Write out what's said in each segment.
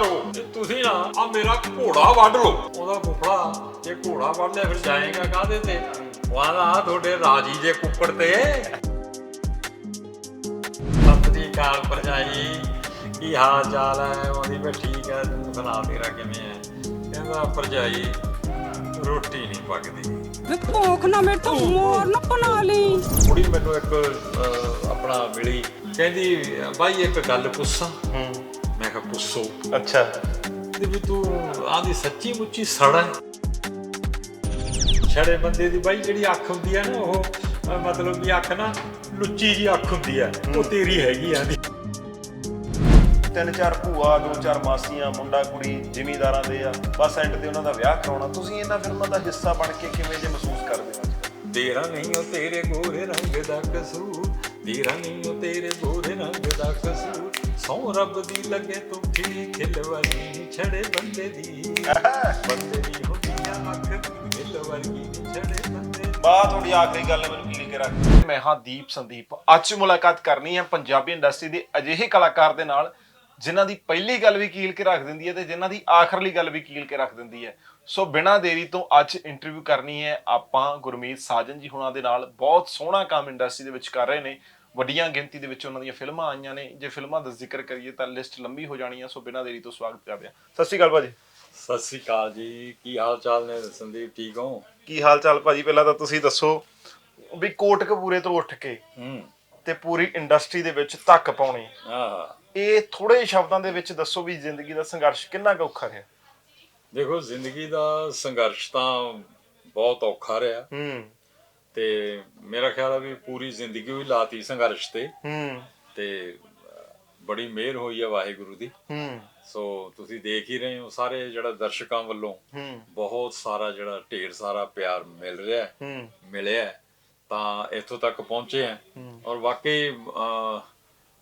ਕਰੋ। ਤੇ ਤੁਸੀਂ ਨਾ ਆ ਮੇਰਾ ਘੋੜਾ ਵੱਢ ਲਓ। ਉਹਦਾ ਫੁੱਫੜਾ ਜੇ ਘੋੜਾ ਵੱਢ ਲਿਆ ਫਿਰ ਜਾਏਗਾ ਕਾਹਦੇ ਤੇ? ਵਾਲਾ ਤੁਹਾਡੇ ਰਾਜੀ ਜੇ ਕੁੱਕੜ ਤੇ। ਸਤਿ ਸ੍ਰੀ ਅਕਾਲ ਭਰਜਾਈ। ਕੀ ਹਾਲ ਚਾਲ ਹੈ? ਉਹਦੀ ਵੀ ਠੀਕ ਹੈ। ਤੂੰ ਸੁਣਾ ਤੇਰਾ ਕਿਵੇਂ ਹੈ? ਕਹਿੰਦਾ ਭਰਜਾਈ ਰੋਟੀ ਨਹੀਂ ਪੱਕਦੀ। ਵੇ ਭੋਖ ਨਾ ਮੇਰੇ ਤੋਂ ਮੋਰ ਨਾ ਬਣਾ ਲਈ। ਕੁੜੀ ਮੈਨੂੰ ਇੱਕ ਅਹ, ਆਪਣਾ ਮਿਲੀ। ਕਹਿੰਦੀ ਬਾਈ ਇੱਕ ਗੱਲ ਪੁੱਛਾਂ। ਹੂੰ। ਮੈਂ ਕਿਹਾ ਪੁੱਛੋ ਅੱਛਾ। ਤੇ ਵੀ ਤੂੰ ਆਂਦੀ ਸੱਚੀ ਮੁੱਚੀ ਸੜਾ ਛੜੇ ਬੰਦੇ ਦੀ ਬਾਈ ਜਿਹੜੀ ਅੱਖ ਹੁੰਦੀ ਹੈ ਨਾ ਉਹ ਮਤਲਬ ਵੀ ਅੱਖ ਨਾ ਲੁੱਚੀ ਜੀ ਅੱਖ ਹੁੰਦੀ ਹੈ ਉਹ ਤੇਰੀ ਹੈਗੀ ਆਂਦੀ। ਤਿੰਨ ਚਾਰ ਭੂਆ ਦੋ ਚਾਰ ਮਾਸੀਆਂ ਮੁੰਡਾ ਕੁੜੀ ਜ਼ਿਮੀਂਦਾਰਾਂ ਦੇ ਆ। ਬਸ ਐਂਡ ਤੇ ਉਹਨਾਂ ਦਾ ਵਿਆਹ ਕਰਾਉਣਾ। ਤੁਸੀਂ ਇਹਨਾਂ ਫਿਲਮਾਂ ਦਾ ਹਿੱਸਾ ਬਣ ਕੇ ਕਿਵੇਂ ਜੇ ਮਹਿਸੂਸ ਕਰਦੇ ਹੋ ਤੇਰਾ ਨਹੀਂ ਉਹ ਤੇਰੇ ਗੋਰੇ ਰੰਗ ਦਾ ਕਸੂਰ। ਤੇਰਾ ਨਹੀਂ ਉਹ ਤੇਰੇ ਗੋਰੇ ਰੰਗ ਦਾ ਕਸੂਰ। ਸੌ ਰੱਬ ਦੀ ਲੱਗੇ ਤੂੰ ਖਿੜੀ ਖਿਲ ਛੜੇ ਬੰਦੇ ਦੀ। ਬੰਦੇ ਦੀ ਹੁੰਦੀਆਂ ਅੱਖ ਖਿਲ ਛੜੇ ਬੰਦੇ ਬਾ ਤੁਹਾਡੀ ਆਖਰੀ ਗੱਲ ਮੈਨੂੰ ਕੀ ਕੇ ਮੈਂ ਹਾਂ ਦੀਪ ਸੰਦੀਪ, ਅੱਜ ਮੁਲਾਕਾਤ ਕਰਨੀ ਹੈ ਪੰਜਾਬੀ ਇੰਡਸਟਰੀ ਦੇ ਅਜਿਹੇ ਕਲਾਕਾਰ ਦੇ ਨਾਲ, ਜਿਨ੍ਹਾਂ ਦੀ ਪਹਿਲੀ ਗੱਲ ਵੀ ਕੀਲ ਕੇ ਰੱਖ ਦਿੰਦੀ ਹੈ ਤੇ ਜਿਨ੍ਹਾਂ ਦੀ ਆਖਰਲੀ ਗੱਲ ਵੀ ਕੀਲ ਕੇ ਰੱਖ ਦਿੰਦੀ ਹੈ। ਸੋ ਬਿਨਾਂ ਦੇਰੀ ਤੋਂ ਅੱਜ ਇੰਟਰਵਿਊ ਕਰਨੀ ਹੈ ਆਪਾਂ ਗੁਰਮੀਤ ਸਾਜਨ ਜੀ ਹੁਣਾਂ ਦੇ ਨਾਲ। ਬਹੁਤ ਸੋਹਣਾ ਕੰਮ ਇੰਡਸਟਰੀ ਦੇ ਵਿੱਚ ਕਰ ਰਹੇ ਨੇ। ਵੱਡੀਆਂ ਗਿਣਤੀ ਦੇ ਵਿੱਚ ਉਹਨਾਂ ਦੀਆਂ ਫਿਲਮਾਂ ਆਈਆਂ ਨੇ। ਜੇ ਫਿਲਮਾਂ ਦਾ ਜ਼ਿਕਰ ਕਰੀਏ ਤਾਂ ਲਿਸਟ ਲੰਬੀ ਹੋ ਜਾਣੀ ਹੈ ਸੋ ਬਿਨਾਂ ਦੇਰੀ ਤੋਂ ਸਵਾਗਤ ਕਰਦੇ ਹਾਂ ਸਤਿ ਸ਼੍ਰੀ ਅਕਾਲ ਭਾਜੀ। ਸਤਿ ਸ੍ਰੀ ਅਕਾਲ ਜੀ। ਕੀ ਹਾਲ ਚਾਲ ਨੇ ਸੰਦੀਪ ਠੀਕ ਹੋ? ਕੀ ਹਾਲ ਚਾਲ ਭਾਜੀ? ਪਹਿਲਾਂ ਤਾਂ ਤੁਸੀਂ ਦੱਸੋ ਵੀ ਕੋਟਕਪੂਰੇ ਤੋਂ ਉੱਠ ਕੇ ਹੂੰ। ਤੇ ਪੂਰੀ ਇੰਡਸਟਰੀ ਦੇ ਵਿੱਚ ਧੱਕ ਪਾਉਣੀ। ਆਹ। ਇਹ ਥੋੜੇ ਸ਼ਬਦਾਂ ਦੇ ਵਿੱਚ ਦੱਸੋ ਵੀ ਜ਼ਿੰਦਗੀ ਦਾ ਸੰਘਰਸ਼ ਕਿੰਨਾ ਕੁ ਔਖਾ ਰਿਹਾ? ਦੇਖੋ ਜ਼ਿੰਦਗੀ ਦਾ ਸੰਘਰਸ਼ ਤਾਂ ਬਹੁਤ ਔਖਾ ਰਿਹਾ। ਹੂੰ। ਤੇ ਮੇਰਾ ਖਿਆਲ ਆ ਵੀ ਪੂਰੀ ਜ਼ਿੰਦਗੀ ਹੀ ਲਾਤੀ ਸੰਘਰਸ਼ ਤੇ। ਹੂੰ। ਤੇ ਬੜੀ ਮਿਹਰ ਹੋਈ ਹੈ ਵਾਹਿਗੁਰੂ ਦੀ। ਹੂੰ। ਸੋ ਤੁਸੀਂ ਦੇਖ ਹੀ ਰਹੇ ਹੋ ਸਾਰੇ ਜਿਹੜਾ ਦਰਸ਼ਕਾਂ ਵੱਲੋਂ ਹੂੰ। ਬਹੁਤ ਸਾਰਾ ਜਿਹੜਾ ਢੇਰ ਸਾਰਾ ਪਿਆਰ ਮਿਲ ਰਿਹਾ ਹੈ, ਹੂੰ। ਮਿਲਿਆ ਤਾਂ ਇੱਥੋਂ ਤੱਕ ਪਹੁੰਚੇ ਆ ਔਰ ਵਾਕਈ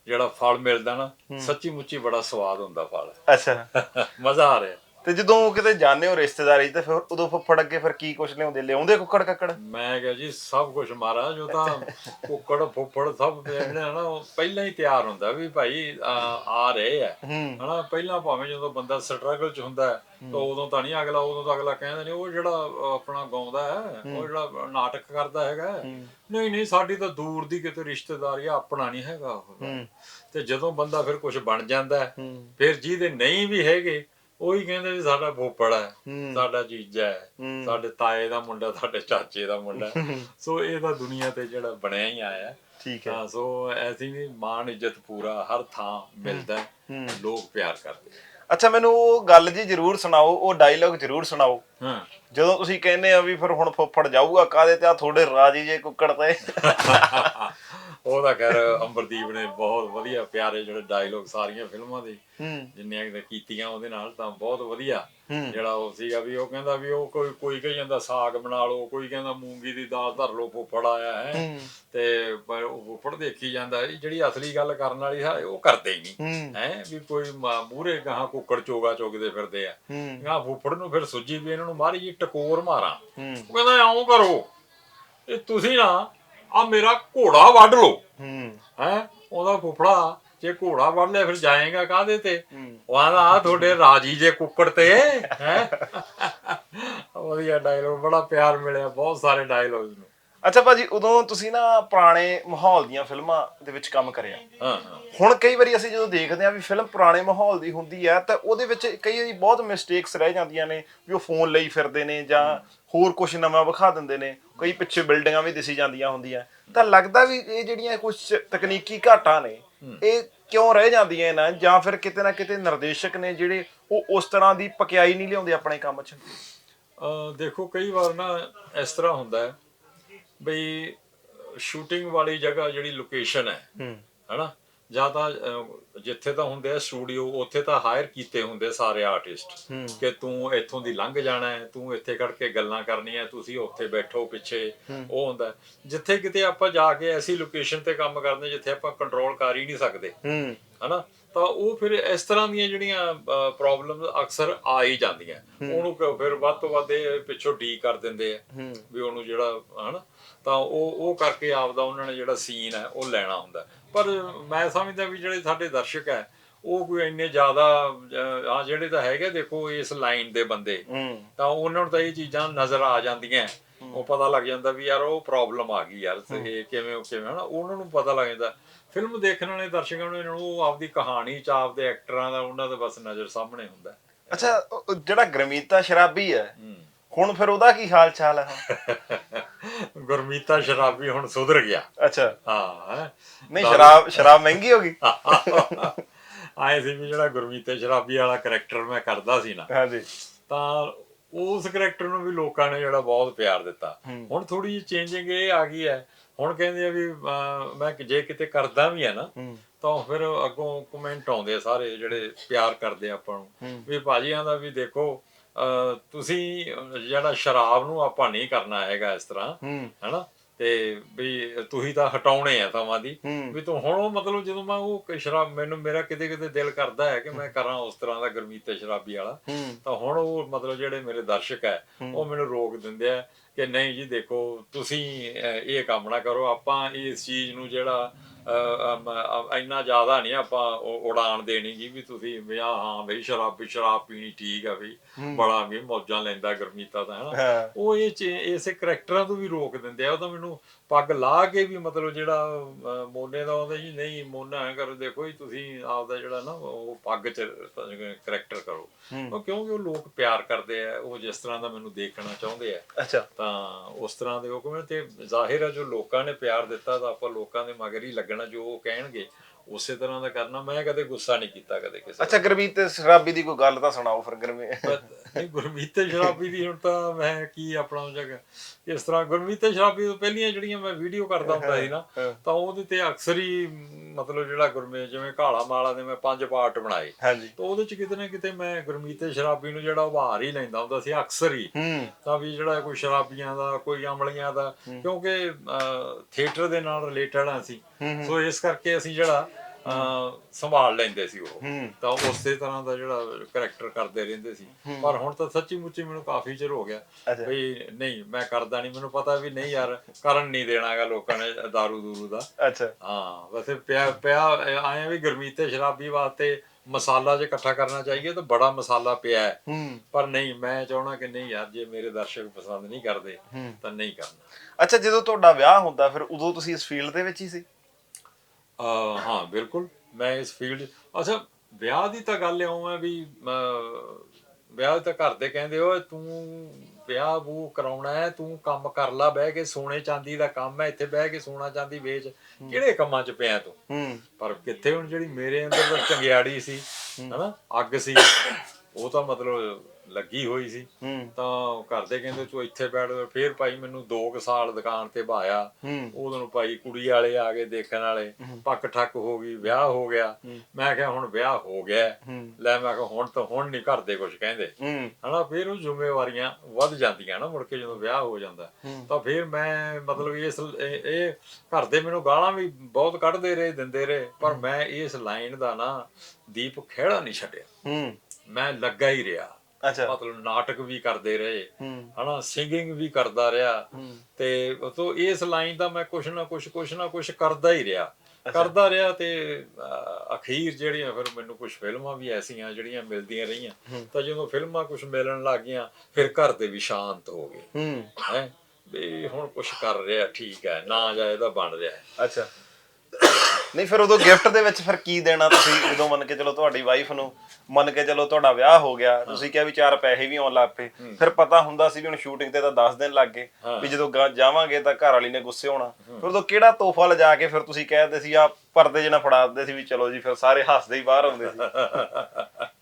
ਜਿਹੜਾ ਫਲ ਮਿਲਦਾ ਨਾ ਸੱਚੀ ਮੁੱਚੀ ਬੜਾ ਸਵਾਦ ਹੁੰਦਾ ਫਲ। ਅੱਛਾ। ਮਜ਼ਾ ਆ ਰਿਹਾ। ਤੇ ਜਦੋਂ ਕਿਤੇ ਜਾਂਦੇ ਹੋ ਰਿਸ਼ਤੇਦਾਰੀ 'ਚ ਤੇ ਫਿਰ ਉਦੋਂ ਫੁੱਫੜ ਅੱਗੇ ਫਿਰ ਕੀ ਕੁਛ ਲਿਆਉਂਦੇ? ਲਿਆਉਂਦੇ ਕੁੱਕੜ ਕੱਕੜ? ਮੈਂ ਕਿਹਾ ਜੀ ਸਭ ਕੁਝ ਮਹਾਰਾਜ ਉਹ ਤਾਂ ਕੁੱਕੜ ਫੁੱਫੜ ਸਭ ਜਿਹੜਾ ਨਾ ਉਹ ਪਹਿਲਾਂ ਹੀ ਤਿਆਰ ਹੁੰਦਾ ਵੀ ਭਾਈ ਆ ਆ ਰਹੇ ਆ। ਹੂੰ। ਹਨਾ ਪਹਿਲਾਂ ਭਾਵੇਂ ਜਦੋਂ ਬੰਦਾ ਸਟਰਗਲ ਚ ਹੁੰਦਾ ਹੈ। ਤਾਂ ਉਦੋਂ ਤਾਂ ਨਹੀਂ ਅਗਲਾ ਉਦੋਂ ਤਾਂ ਅਗਲਾ ਕਹਿੰਦਾ ਨਹੀਂ ਉਹ ਜਿਹੜਾ ਆਪਣਾ ਗਾਉਂਦਾ ਹੈ ਉਹ ਜਿਹੜਾ ਨਾਟਕ ਕਰਦਾ ਹੈਗਾ। ਹੈ। ਨਹੀਂ ਨਹੀਂ ਸਾਡੀ ਤਾਂ ਦੂਰ ਦੀ ਕਿਤੇ ਰਿਸ਼ਤੇਦਾਰੀ ਆ ਆਪਣਾ ਨਹੀਂ ਹੈਗਾ ਉਹ। ਤੇ ਜਦੋਂ ਬੰਦਾ ਫਿਰ ਕੁਝ ਬਣ ਜਾਂਦਾ ਹੂੰ। ਫਿਰ ਜਿਹਦੇ ਨਹੀਂ ਵੀ ਹੈਗੇ ਉਹੀ ਕਹਿੰਦੇ ਵੀ ਸਾਡਾ ਫੋਪੜ ਹੈ। ਸਾਡਾ ਜੀਜਾ ਹੈ। ਸਾਡੇ ਤਾਏ ਦਾ ਮੁੰਡਾ ਸਾਡੇ ਚਾਚੇ ਦਾ ਮੁੰਡਾ। ਸੋ ਇਹ ਤਾਂ ਦੁਨੀਆ ਤੇ ਜਿਹੜਾ ਬਣਿਆ ਹੀ ਆਇਆ। ਠੀਕ ਹੈ ਹਾਂ ਸੋ ਐਸੀ ਵੀ ਮਾਣ ਇੱਜ਼ਤ ਪੂਰਾ ਹਰ ਥਾਂ ਮਿਲਦਾ। ਲੋਕ ਪਿਆਰ ਕਰਦੇ ਅੱਛਾ ਮੈਨੂੰ ਉਹ ਗੱਲ ਜੀ ਜ਼ਰੂਰ ਸੁਣਾਓ ਉਹ ਡਾਇਲੌਗ ਜ਼ਰੂਰ ਸੁਣਾਓ ਹਾਂ ਜਦੋਂ ਤੁਸੀਂ ਕਹਿੰਦੇ ਆ ਵੀ ਫਿਰ ਹੁਣ ਫੁੱਫੜ ਜਾਊਗਾ ਕਾਦੇ ਤੇ ਆ ਥੋੜੇ ਰਾਜੀ ਜੇ ਕੁੱਕੜ ਤੇ ਉਹਦਾ ਖੈਰ ਅੰਬਰਦੀਪ ਨੇ ਬਹੁਤ ਵਧੀਆ ਪਿਆਰੇ ਜਿਹੜੇ ਡਾਇਲੋਗ ਸਾਰੀਆਂ ਫਿਲਮਾਂ ਦੇ ਜਿੰਨੀਆਂ ਕਿ ਕੀਤੀਆਂ ਉਹਦੇ ਨਾਲ ਤਾਂ ਬਹੁਤ ਵਧੀਆ। ਜਿਹੜਾ ਉਹ ਸੀਗਾ ਵੀ ਉਹ ਕਹਿੰਦਾ ਵੀ ਉਹ ਕੋਈ ਕੋਈ ਕਹੀ ਜਾਂਦਾ ਸਾਗ ਬਣਾ ਲਓ ਕੋਈ ਕਹਿੰਦਾ ਮੂੰਗੀ ਦੀ ਦਾਲ ਧਰ ਲਓ ਫੁੱਫੜ ਆਇਆ ਹੈ। ਤੇ ਉਹ ਫੁੱਫੜ ਦੇਖੀ ਜਾਂਦਾ ਇਹ ਜਿਹੜੀ ਅਸਲੀ ਗੱਲ ਕਰਨ ਵਾਲੀ ਹੈ ਉਹ ਕਰਦੇ ਹੀ ਨਹੀਂ। ਹੂੰ। ਵੀ ਕੋਈ ਮੂਰੇ ਗਾਹਾਂ ਕੁੱਕੜ ਚੋਗਾ ਚੁਗਦੇ ਫਿਰਦੇ ਆ। ਹੂੰ। ਗਾਂ ਫੁੱਫੜ ਨੂੰ ਫਿਰ ਸੁੱਜੀ ਵੀ ਇਹਨਾਂ ਨੂੰ ਮਾਰੀ ਜੀ ਟਕੋਰ ਮਾਰਾਂ। ਉਹ ਕਹਿੰਦਾ ਆਉਂ ਕਰੋ ਇਹ ਤੁਸੀਂ ਨਾ ਆ ਮੇਰਾ ਘੋੜਾ ਵੱਢ ਲਓ। ਹੂੰ। ਹੈ? ਉਹਦਾ ਫੁੱਫੜਾ ਜੇ ਘੋੜਾ ਵੱਢ ਲਿਆ ਫਿਰ ਜਾਏਗਾ ਕਾਹਦੇ ਤੇ। ਉਹ ਆਂਦਾ ਆ ਤੁਹਾਡੇ ਰਾਜੀ ਜੇ ਕੁੱਕੜ ਤੇ ਹੈ? ਵਧੀਆ ਡਾਇਲੋਗ ਬੜਾ ਪਿਆਰ ਮਿਲਿਆ ਬਹੁਤ ਸਾਰੇ ਡਾਇਲੋਗਸ ਨੂੰ। ਅੱਛਾ ਭਾਜੀ ਉਦੋਂ ਤੁਸੀਂ ਨਾ ਪੁਰਾਣੇ ਮਾਹੌਲ ਦੀਆਂ ਫਿਲਮਾਂ ਦੇ ਵਿੱਚ ਕੰਮ ਕਰਿਆ। ਹਾਂ ਹੁਣ ਕਈ ਵਾਰੀ ਅਸੀਂ ਜਦੋਂ ਦੇਖਦੇ ਹਾਂ ਵੀ ਫਿਲਮ ਪੁਰਾਣੇ ਮਾਹੌਲ ਦੀ ਹੁੰਦੀ ਹੈ ਤਾਂ ਉਹਦੇ ਵਿੱਚ ਕਈ ਵਾਰੀ ਬਹੁਤ ਮਿਸਟੇਕਸ ਰਹਿ ਜਾਂਦੀਆਂ ਨੇ ਵੀ ਉਹ ਫੋਨ ਲਈ ਫਿਰਦੇ ਨੇ ਜਾਂ ਹੋਰ ਕੁਝ ਨਵਾਂ ਵਿਖਾ ਦਿੰਦੇ ਨੇ ਕਈ ਪਿੱਛੇ ਬਿਲਡਿੰਗਾਂ ਵੀ ਦਿਸੀ ਜਾਂਦੀਆਂ ਹੁੰਦੀਆਂ। ਤਾਂ ਲੱਗਦਾ ਵੀ ਇਹ ਜਿਹੜੀਆਂ ਕੁਝ ਤਕਨੀਕੀ ਘਾਟਾਂ ਨੇ ਇਹ ਕਿਉਂ ਰਹਿ ਜਾਂਦੀਆਂ ਨਾ ਜਾਂ ਫਿਰ ਕਿਤੇ ਨਾ ਕਿਤੇ ਨਿਰਦੇਸ਼ਕ ਨੇ ਜਿਹੜੇ ਉਹ ਉਸ ਤਰ੍ਹਾਂ ਦੀ ਪਕਿਆਈ ਨਹੀਂ ਲਿਆਉਂਦੇ ਆਪਣੇ ਕੰਮ 'ਚ? ਦੇਖੋ ਕਈ ਵਾਰ ਨਾ ਇਸ ਤਰ੍ਹਾਂ ਹੁੰਦਾ ਹੈ ਬਈ ਸ਼ੂਟਿੰਗ ਵਾਲੀ ਜਗ੍ਹਾ ਜਿਹੜੀ ਲੋਕੇਸ਼ਨ ਹੈ ਹੂੰ। ਹਨਾ ਜਾਂ ਤਾਂ ਜਿੱਥੇ ਤਾਂ ਹੁੰਦੇ ਆ ਸਟੂਡੀਓ ਉੱਥੇ ਤਾਂ ਹਾਇਰ ਕੀਤੇ ਹੁੰਦੇ ਸਾਰੇ ਆਰਟਿਸਟ ਕਿ ਤੂੰ ਇੱਥੋਂ ਦੀ ਲੰਘ ਜਾਣਾ ਹੈ ਤੂੰ ਇੱਥੇ ਖੜ ਕੇ ਗੱਲਾਂ ਕਰਨੀਆਂ ਤੁਸੀਂ ਉੱਥੇ ਬੈਠੋ ਪਿੱਛੇ ਉਹ ਹੁੰਦਾ। ਜਿੱਥੇ ਕਿਤੇ ਆਪਾਂ ਜਾ ਕੇ ਐਸੀ ਲੋਕੇਸ਼ਨ ਤੇ ਕੰਮ ਕਰਦੇ ਜਿੱਥੇ ਆਪਾਂ ਕੰਟਰੋਲ ਕਰ ਹੀ ਨਹੀਂ ਸਕਦੇ। ਹਨਾ? ਤਾਂ ਉਹ ਫਿਰ ਇਸ ਤਰ੍ਹਾਂ ਦੀਆਂ ਜਿਹੜੀਆਂ ਪ੍ਰੋਬਲਮਸ ਅਕਸਰ ਆ ਹੀ ਜਾਂਦੀਆਂ। ਉਹਨੂੰ ਫਿਰ ਵੱਧ ਤੋਂ ਵੱਧ ਪਿੱਛੋਂ ਡੀ ਕਰ ਦਿੰਦੇ ਆ। ਵੀ ਉਹਨੂੰ ਜਿਹੜਾ ਹਨਾ? ਤਾਂ ਉਹ ਉਹ ਕਰਕੇ ਆਪਦਾ ਉਹਨਾਂ ਨੇ ਜਿਹੜਾ ਸੀਨ ਹੈ ਉਹ ਲੈਣਾ ਹੁੰਦਾ। ਪਰ ਮੈਂ ਸਮਝਦਾ ਵੀ ਜਿਹੜੇ ਸਾਡੇ ਦਰਸ਼ਕ ਹੈ ਉਹ ਕੋਈ ਇੰਨੇ ਜ਼ਿਆਦਾ ਆ ਜਿਹੜੇ ਤਾਂ ਹੈਗੇ ਦੇਖੋ ਇਸ ਲਾਈਨ ਦੇ ਬੰਦੇ। ਤਾਂ ਉਹਨਾਂ ਨੂੰ ਤਾਂ ਇਹ ਚੀਜ਼ਾਂ ਨਜ਼ਰ ਆ ਜਾਂਦੀਆਂ। ਉਹ ਪਤਾ ਲੱਗ ਜਾਂਦਾ ਵੀ ਯਾਰ ਉਹ ਪ੍ਰੋਬਲਮ ਆ ਗਈ ਯਾਰ ਤੇ ਇਹ ਕਿਵੇਂ ਕਿਵੇਂ ਹਨਾ? ਉਹਨਾਂ ਨੂੰ ਪਤਾ ਲੱਗ ਜਾਂਦਾ। ਫਿਲਮ ਦੇਖਣ ਵਾਲੇ ਦਰਸ਼ਕਾਂ ਨੂੰ ਉਹ ਆਪਦੀ ਕਹਾਣੀ ਚ ਆਪਦੇ ਐਕਟਰਾਂ ਦਾ ਉਹਨਾਂ ਦਾ ਬਸ ਨਜ਼ਰ ਸਾਹਮਣੇ ਹੁੰਦਾ ਅੱਛਾ ਜਿਹੜਾ ਗਰਮੀਤਾ ਸ਼ਰਾਬੀ ਹੈ। ਹੁਣ ਫਿਰ ਉਹਦਾ ਕੀ ਹਾਲ ਚਾਲ ਹੈ? ਗੁਰਮੀਤਾ ਸ਼ਰਾਬੀ ਹੁਣ ਸੁਧਰ ਗਿਆ। ਅੱਛਾ। ਹਾਂ ਹੈਂ। ਨਹੀਂ ਸ਼ਰਾਬ ਸ਼ਰਾਬ ਮਹਿੰਗੀ ਹੋ ਗਈ? ਆਏ ਸੀ ਵੀ ਜਿਹੜਾ ਗੁਰਮੀਤੇ ਸ਼ਰਾਬੀ ਵਾਲਾ ਕਰੈਕਟਰ ਮੈਂ ਕਰਦਾ ਸੀ ਨਾ। ਹਾਂਜੀ। ਤਾਂ ਉਸ ਕਰੈਕਟਰ ਨੂੰ ਵੀ ਲੋਕਾਂ ਨੇ ਜਿਹੜਾ ਬਹੁਤ ਪਿਆਰ ਦਿੱਤਾ। ਹੁਣ ਥੋੜੀ ਜਿਹੀ ਚੇਂਜਿੰਗ ਇਹ ਆ ਗਈ ਹੈ। ਹੁਣ ਕਹਿੰਦੇ ਆ ਵੀ ਅਹ, ਮੈਂ ਜੇ ਕਿਤੇ ਕਰਦਾ ਵੀ ਹੈ ਨਾ ਹੂੰ। ਤਾਂ ਫਿਰ ਅੱਗੋਂ ਕਮੈਂਟ ਆਉਂਦੇ ਆ ਸਾਰੇ ਜਿਹੜੇ ਪਿਆਰ ਕਰਦੇ ਆ ਆਪਾਂ ਨੂੰ। ਵੀ ਭਾਜੀ ਆਂਦਾ ਵੀ ਦੇਖੋ ਤੁਸੀਂ ਜਿਹੜਾ ਸ਼ਰਾਬ ਨੂੰ ਆਪਾਂ ਨਹੀਂ ਕਰਨਾ ਹੈਗਾ ਇਸ ਤਰ੍ਹਾਂ ਹੈਨਾ? ਤੇ ਵੀ ਤੁਸੀਂ ਤਾਂ ਹਟਾਉਣੇ ਆ ਤਵਾਂ ਦੀ। ਵੀ ਤੂੰ ਹੁਣ ਉਹ ਮਤਲਬ ਜਦੋਂ ਮੈਂ ਉਹ ਸ਼ਰਾਬ ਮੈਨੂੰ ਮੇਰਾ ਕਿਤੇ ਕਿਤੇ ਦਿਲ ਕਰਦਾ ਹੈ ਕਿ ਮੈਂ ਕਰਾਂ ਉਸ ਤਰ੍ਹਾਂ ਦਾ ਗਰਮੀਤੇ ਸ਼ਰਾਬੀ ਵਾਲਾ। ਤਾਂ ਹੁਣ ਉਹ ਮਤਲਬ ਜਿਹੜੇ ਮੇਰੇ ਦਰਸ਼ਕ ਹੈ ਉਹ ਮੈਨੂੰ ਰੋਕ ਦਿੰਦੇ ਆ ਕਿ ਨਹੀਂ ਜੀ ਦੇਖੋ ਤੁਸੀਂ ਇਹ ਕੰਮ ਨਾ ਕਰੋ। ਆਪਾਂ ਇਸ ਚੀਜ਼ ਨੂੰ ਜਿਹੜਾ ਇੰਨਾ ਜ਼ਿਆਦਾ ਨਹੀਂ ਆਪਾਂ ਉਡਾਣ ਦੇਣੀ ਜੀ ਵੀ ਤੁਸੀਂ ਵੀ ਹਾਂ ਬਈ ਸ਼ਰਾਬ ਸ਼ਰਾਬ ਪੀਣੀ ਠੀਕ ਆ ਵੀ ਬੜਾ ਵੀ ਮੌਜਾਂ ਲੈਂਦਾ ਗਰਮੀਤਾ ਤਾਂ ਹੈਨਾ। ਉਹ ਇਹ ਇਸੇ ਕਰੈਕਟਰਾਂ ਤੋਂ ਵੀ ਰੋਕ ਦਿੰਦੇ ਆ ਉਹ ਤਾਂ ਮੈਨੂੰ ਪੱਗ ਲਾ ਕੇ ਵੀ ਮਤਲਬ ਜਿਹੜਾ ਮੋਨੇ ਦਾ ਆਉਂਦਾ ਜੀ ਨਹੀਂ ਮੋਨਾ ਐ ਕਰ ਦੇਖੋ ਜੀ ਤੁਸੀਂ ਆਪਦਾ ਜਿਹੜਾ ਨਾ ਉਹ ਪੱਗ ਚ ਕਰੈਕਟਰ ਕਰੋ। ਉਹ ਕਿਉਂਕਿ ਉਹ ਲੋਕ ਪਿਆਰ ਕਰਦੇ ਆ ਉਹ ਜਿਸ ਤਰ੍ਹਾਂ ਦਾ ਮੈਨੂੰ ਦੇਖਣਾ ਚਾਹੁੰਦੇ ਆ। ਅੱਛਾ। ਤਾਂ ਉਸ ਤਰ੍ਹਾਂ ਦੇ ਉਹ ਕਹਿੰਦੇ ਤੇ ਜ਼ਾਹਿਰ ਹੈ ਜੋ ਲੋਕਾਂ ਨੇ ਪਿਆਰ ਦਿੱਤਾ ਤਾਂ ਆਪਾਂ ਲੋਕਾਂ ਦੇ ਮਗਰ ਹੀ ਲੱਗਣਾ ਜੋ ਉਹ ਕਹਿਣਗੇ। ਉਸੇ ਤਰ੍ਹਾਂ ਦਾ ਕਰਨਾ ਮੈਂ ਕਦੇ ਗੁੱਸਾ ਨਹੀਂ ਕੀਤਾ ਕਦੇ ਕਿਸੇ ਅੱਛਾ ਗਰਮੀਤ ਤੇ ਸ਼ਰਾਬੀ ਦੀ ਕੋਈ ਗੱਲ ਤਾਂ ਸੁਣਾਓ ਫਿਰ ਗਰਮੀ ਪਰ ਨਹੀਂ ਗੁਰਮੀਤੇ ਸ਼ਰਾਬੀ ਦੀ ਹੁਣ ਤਾਂ ਮੈਂ ਕੀ ਆਪਣਾ ਜਗ੍ਹਾ ਇਸ ਤਰ੍ਹਾਂ ਗੁਰਮੀਤੇ ਸ਼ਰਾਬੀ ਤੋਂ ਪਹਿਲੀਆਂ ਜਿਹੜੀਆਂ ਮੈਂ ਵੀਡੀਓ ਕਰਦਾ ਹੁੰਦਾ ਸੀ ਨਾ ਤਾਂ ਉਹਦੇ ਤੇ ਅਕਸਰ ਹੀ ਮਤਲਬ ਜਿਹੜਾ ਗੁਰਮੇ ਜਿਵੇਂ ਕਾਲਾ ਮਾਲਾ ਦੇ ਮੈਂ ਪੰਜ ਪਾਰਟ ਬਣਾਏ। ਹਾਂਜੀ। ਤਾਂ ਉਹਦੇ ਚ ਕਿਤੇ ਨਾ ਕਿਤੇ ਮੈਂ ਗੁਰਮੀਤੇ ਸ਼ਰਾਬੀ ਨੂੰ ਜਿਹੜਾ ਉਭਾਰ ਹੀ ਲੈਂਦਾ ਹੁੰਦਾ ਸੀ ਅਕਸਰ ਹੀ। ਤਾਂ ਵੀ ਜਿਹੜਾ ਕੋਈ ਸ਼ਰਾਬੀਆਂ ਦਾ ਕੋਈ ਅਮਲੀਆਂ ਦਾ ਕਿਉਂਕਿ ਥੀਏਟਰ ਦੇ ਨਾਲ ਰਿਲੇਟਡ ਆ ਸੀ ਸੋ ਇਸ ਕਰਕੇ ਅਸੀਂ ਜਿਹੜਾ ਸੰਭਾਲ ਲੈਂਦੇ ਸੀ ਉਹ। ਤਾਂ ਉਸੇ ਤਰ੍ਹਾਂ ਦਾ ਜਿਹੜਾ ਕਰੈਕਟਰ ਕਰਦੇ ਰਹਿੰਦੇ ਸੀ। ਪਰ ਹੁਣ ਤਾਂ ਸੱਚੀ ਮੁੱਚੀ ਮੈਨੂੰ ਕਾਫੀ ਚਿਰ ਹੋ ਗਿਆ। ਵੀ ਨਹੀਂ ਮੈਂ ਕਰਦਾ ਨਹੀਂ। ਮੈਨੂੰ ਪਤਾ ਵੀ ਨਹੀਂ ਯਾਰ ਕਰਨ ਨਹੀਂ ਦੇਣਾਗਾ ਲੋਕਾਂ ਨੇ दारू ਦੂਰੂ ਦਾ। ਅੱਛਾ। ਹਾਂ ਵੈਸੇ ਪਿਆ ਪਿਆ ਆਏ ਵੀ ਗਰਮੀਤੇ ਸ਼ਰਾਬੀ ਵਾਸਤੇ ਮਸਾਲਾ ਜੇ ਇਕੱਠਾ ਕਰਨਾ ਚਾਹੀਏ ਤਾਂ ਬੜਾ ਮਸਾਲਾ ਪਿਆ ਹੂੰ। ਪਰ ਨਹੀਂ ਮੈਂ ਚਾਹਣਾ ਕਿ ਨਹੀਂ ਯਾਰ ਜੇ ਮੇਰੇ ਦਰਸ਼ਕ ਪਸੰਦ ਨਹੀਂ ਕਰਦੇ ਤਾਂ ਨਹੀਂ ਕਰਨਾ। ਅੱਛਾ ਜਦੋਂ ਤੁਹਾਡਾ ਵਿਆਹ ਹੁੰਦਾ ਫਿਰ ਉਦੋਂ ਤੁਸੀਂ ਇਸ ਫੀਲਡ ਦੇ ਵਿੱਚ ਹੀ ਸੀ? ਅਹ ਹਾਂ ਬਿਲਕੁਲ। ਮੈਂ ਇਸ ਫੀਲਡ ਅੱਛਾ ਵਿਆਹ ਦੀ ਤਾਂ ਗੱਲ ਇਉਂ ਹੈ ਵੀ ਅਹ, ਵਿਆਹ ਤਾਂ ਘਰ ਦੇ ਕਹਿੰਦੇ ਓਏ ਤੂੰ ਵਿਆਹ ਉਹ ਕਰਾਉਣਾ ਹੈ ਤੂੰ ਕੰਮ ਕਰ ਲੈ ਬਹਿ ਕੇ ਸੋਨੇ ਚਾਂਦੀ ਦਾ ਕੰਮ ਹੈ ਇੱਥੇ ਬਹਿ ਕੇ ਸੋਨਾ ਚਾਂਦੀ ਵੇਚ। ਕਿਹੜੇ ਕੰਮਾਂ 'ਚ ਪਿਆ ਤੂੰ? ਹੂੰ। ਪਰ ਕਿੱਥੇ ਹੁਣ ਜਿਹੜੀ ਮੇਰੇ ਅੰਦਰ ਤਾਂ ਚੰਗਿਆੜੀ ਸੀ ਹਨਾ ਅੱਗ ਸੀ ਉਹ ਤਾਂ ਮਤਲਬ ਲੱਗੀ ਹੋਈ ਸੀ। ਹੂੰ। ਤਾਂ ਘਰ ਦੇ ਕਹਿੰਦੇ ਤੂੰ ਇੱਥੇ ਬੈਠ ਫੇਰ ਭਾਈ ਮੈਨੂੰ 2 ਸਾਲ ਦੁਕਾਨ ਤੇ ਬਾਇਆ ਹੂੰ। ਉਦੋਂ ਨੂੰ ਭਾਈ ਕੁੜੀ ਵਾਲੇ ਆ ਗਏ ਦੇਖਣ ਵਾਲੇ। ਪੱਕ ਠੱਕ ਹੋ ਗਈ ਵਿਆਹ ਹੋ ਗਿਆ। ਮੈਂ ਕਿਹਾ ਹੁਣ ਵਿਆਹ ਹੋ ਗਿਆ। ਲੈ ਮੈਂ ਕਿਹਾ ਹੁਣ ਤਾਂ ਹੁਣ ਨਹੀਂ ਘਰ ਦੇ ਕੁਝ ਕਹਿੰਦੇ। ਹਨਾ ਫਿਰ ਉਹ ਜ਼ਿੰਮੇਵਾਰੀਆਂ ਵੱਧ ਜਾਂਦੀਆਂ ਨਾ ਮੁੜ ਕੇ ਜਦੋਂ ਵਿਆਹ ਹੋ ਜਾਂਦਾ। ਤਾਂ ਫਿਰ ਮੈਂ ਮਤਲਬ ਇਸ ਇਹ ਘਰ ਦੇ ਮੈਨੂੰ ਗਾਲਾਂ ਵੀ ਬਹੁਤ ਕੱਢਦੇ ਰਹੇ ਦਿੰਦੇ ਰਹੇ। ਪਰ ਮੈਂ ਇਸ ਲਾਈਨ ਦਾ ਨਾ ਦੀਪ ਖੇੜਾ ਨਹੀਂ ਛੱਡਿਆ। ਮੈਂ ਲੱਗਾ ਹੀ ਰਿਹਾ। ਅੱਛਾ। ਮਤਲਬ ਨਾਟਕ ਵੀ ਕਰਦੇ ਰਹੇ ਹੂੰ। ਹਨਾ ਸਿੰਗਿੰਗ ਵੀ ਕਰਦਾ ਰਿਹਾ। ਤੇ ਤੋਂ ਇਸ ਲਾਈਨ ਦਾ ਮੈਂ ਕੁਛ ਨਾ ਕੁਛ ਕੁਛ ਨਾ ਕੁਛ ਕਰਦਾ ਹੀ ਰਿਹਾ। ਕਰਦਾ ਰਿਹਾ ਤੇ ਅਹ, ਅਖੀਰ ਜਿਹੜੀਆਂ ਫਿਰ ਮੈਨੂੰ ਕੁਝ ਫਿਲਮਾਂ ਵੀ ਐਸੀਆਂ ਜਿਹੜੀਆਂ ਮਿਲਦੀਆਂ ਰਹੀਆਂ ਤਾਂ ਜਦੋਂ ਫਿਲਮਾਂ ਕੁਝ ਮਿਲਣ ਲੱਗ ਗਈਆਂ ਫਿਰ ਘਰ ਦੇ ਵੀ ਸ਼ਾਂਤ ਹੋ ਗਏ। ਹੂੰ। ਹੈ ਵੀ ਹੁਣ ਕੁਝ ਕਰ ਰਿਹਾ ਠੀਕ ਹੈ ਨਾ ਜਾਏ ਤਾਂ ਬਣ ਰਿਹਾ। ਹੈ। ਅੱਛਾ। ਨਹੀਂ ਫਿਰ ਉਦੋਂ ਗਿਫਟ ਦੇ ਵਿੱਚ ਫਿਰ ਕੀ ਦੇਣਾ ਤੁਸੀਂ? ਜਦੋਂ ਮੰਨ ਕੇ ਚਲੋ ਤੁਹਾਡੀ ਵਾਈਫ ਨੂੰ ਮੰਨ ਕੇ ਚਲੋ ਤੁਹਾਡਾ ਵਿਆਹ ਹੋ ਗਿਆ ਤੁਸੀਂ ਕਿਹਾ ਵੀ ਚਾਰ ਪੈਸੇ ਵੀ ਆਉਣ ਲੱਗ ਪਏ। ਫਿਰ ਪਤਾ ਹੁੰਦਾ ਸੀ ਵੀ ਹੁਣ ਸ਼ੂਟਿੰਗ ਤੇ ਤਾਂ 10 ਦਿਨ ਲੱਗ ਗਏ ਵੀ ਜਦੋਂ ਗਾ- ਜਾਵਾਂਗੇ ਤਾਂ ਘਰ ਵਾਲੀ ਨੇ ਗੁੱਸੇ ਹੋਣਾ। ਫਿਰ ਉਦੋਂ ਕਿਹੜਾ ਤੋਹਫਾ ਲਿਜਾ ਕੇ ਫਿਰ ਤੁਸੀਂ ਕਹਿੰਦੇ ਸੀ ਆ ਪਰਦੇ ਜਿਹਨਾਂ ਫੜਾ ਦਿੰਦੇ ਸੀ ਵੀ ਚਲੋ ਜੀ ਫਿਰ ਸਾਰੇ ਹੱਸਦੇ ਹੀ ਬਾਹਰ ਆਉਂਦੇ ਸੀ।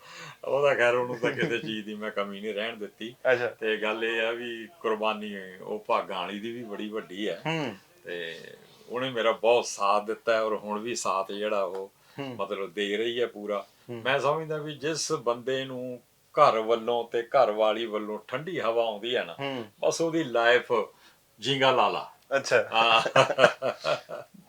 ਉਹਦਾ ਖੈਰ ਉਹਨੂੰ ਤਾਂ ਕਿਸੇ ਚੀਜ਼ ਦੀ ਮੈਂ ਕਮੀ ਨਹੀਂ ਰਹਿਣ ਦਿੱਤੀ। ਅੱਛਾ। ਤੇ ਗੱਲ ਇਹ ਆ ਵੀ ਕੁਰਬਾਨੀ ਉਹ ਭਾਗਾਂ ਵਾਲੀ ਦੀ ਵੀ ਬੜੀ ਵੱਡੀ ਹੈ। ਹੂੰ। ਤੇ ਉਹਨੇ ਮੇਰਾ ਬਹੁਤ ਸਾਥ ਦਿੱਤਾ ਹੈ ਔਰ ਹੁਣ ਵੀ ਸਾਥ ਜਿਹੜਾ ਉਹ ਮਤਲਬ ਦੇ ਰਹੀ ਹੈ ਪੂਰਾ। ਮੈਂ ਸਮਝਦਾ ਵੀ ਜਿਸ ਬੰਦੇ ਨੂੰ ਘਰ ਵੱਲੋਂ ਤੇ ਘਰ ਵਾਲੀ ਵੱਲੋਂ ਠੰਡੀ ਹਵਾ ਆਉਂਦੀ ਹੈ ਨਾ ਬਸ ਉਹਦੀ ਲਾਈਫ ਜੀਂਗਾ ਲਾਲਾ। ਅੱਛਾ।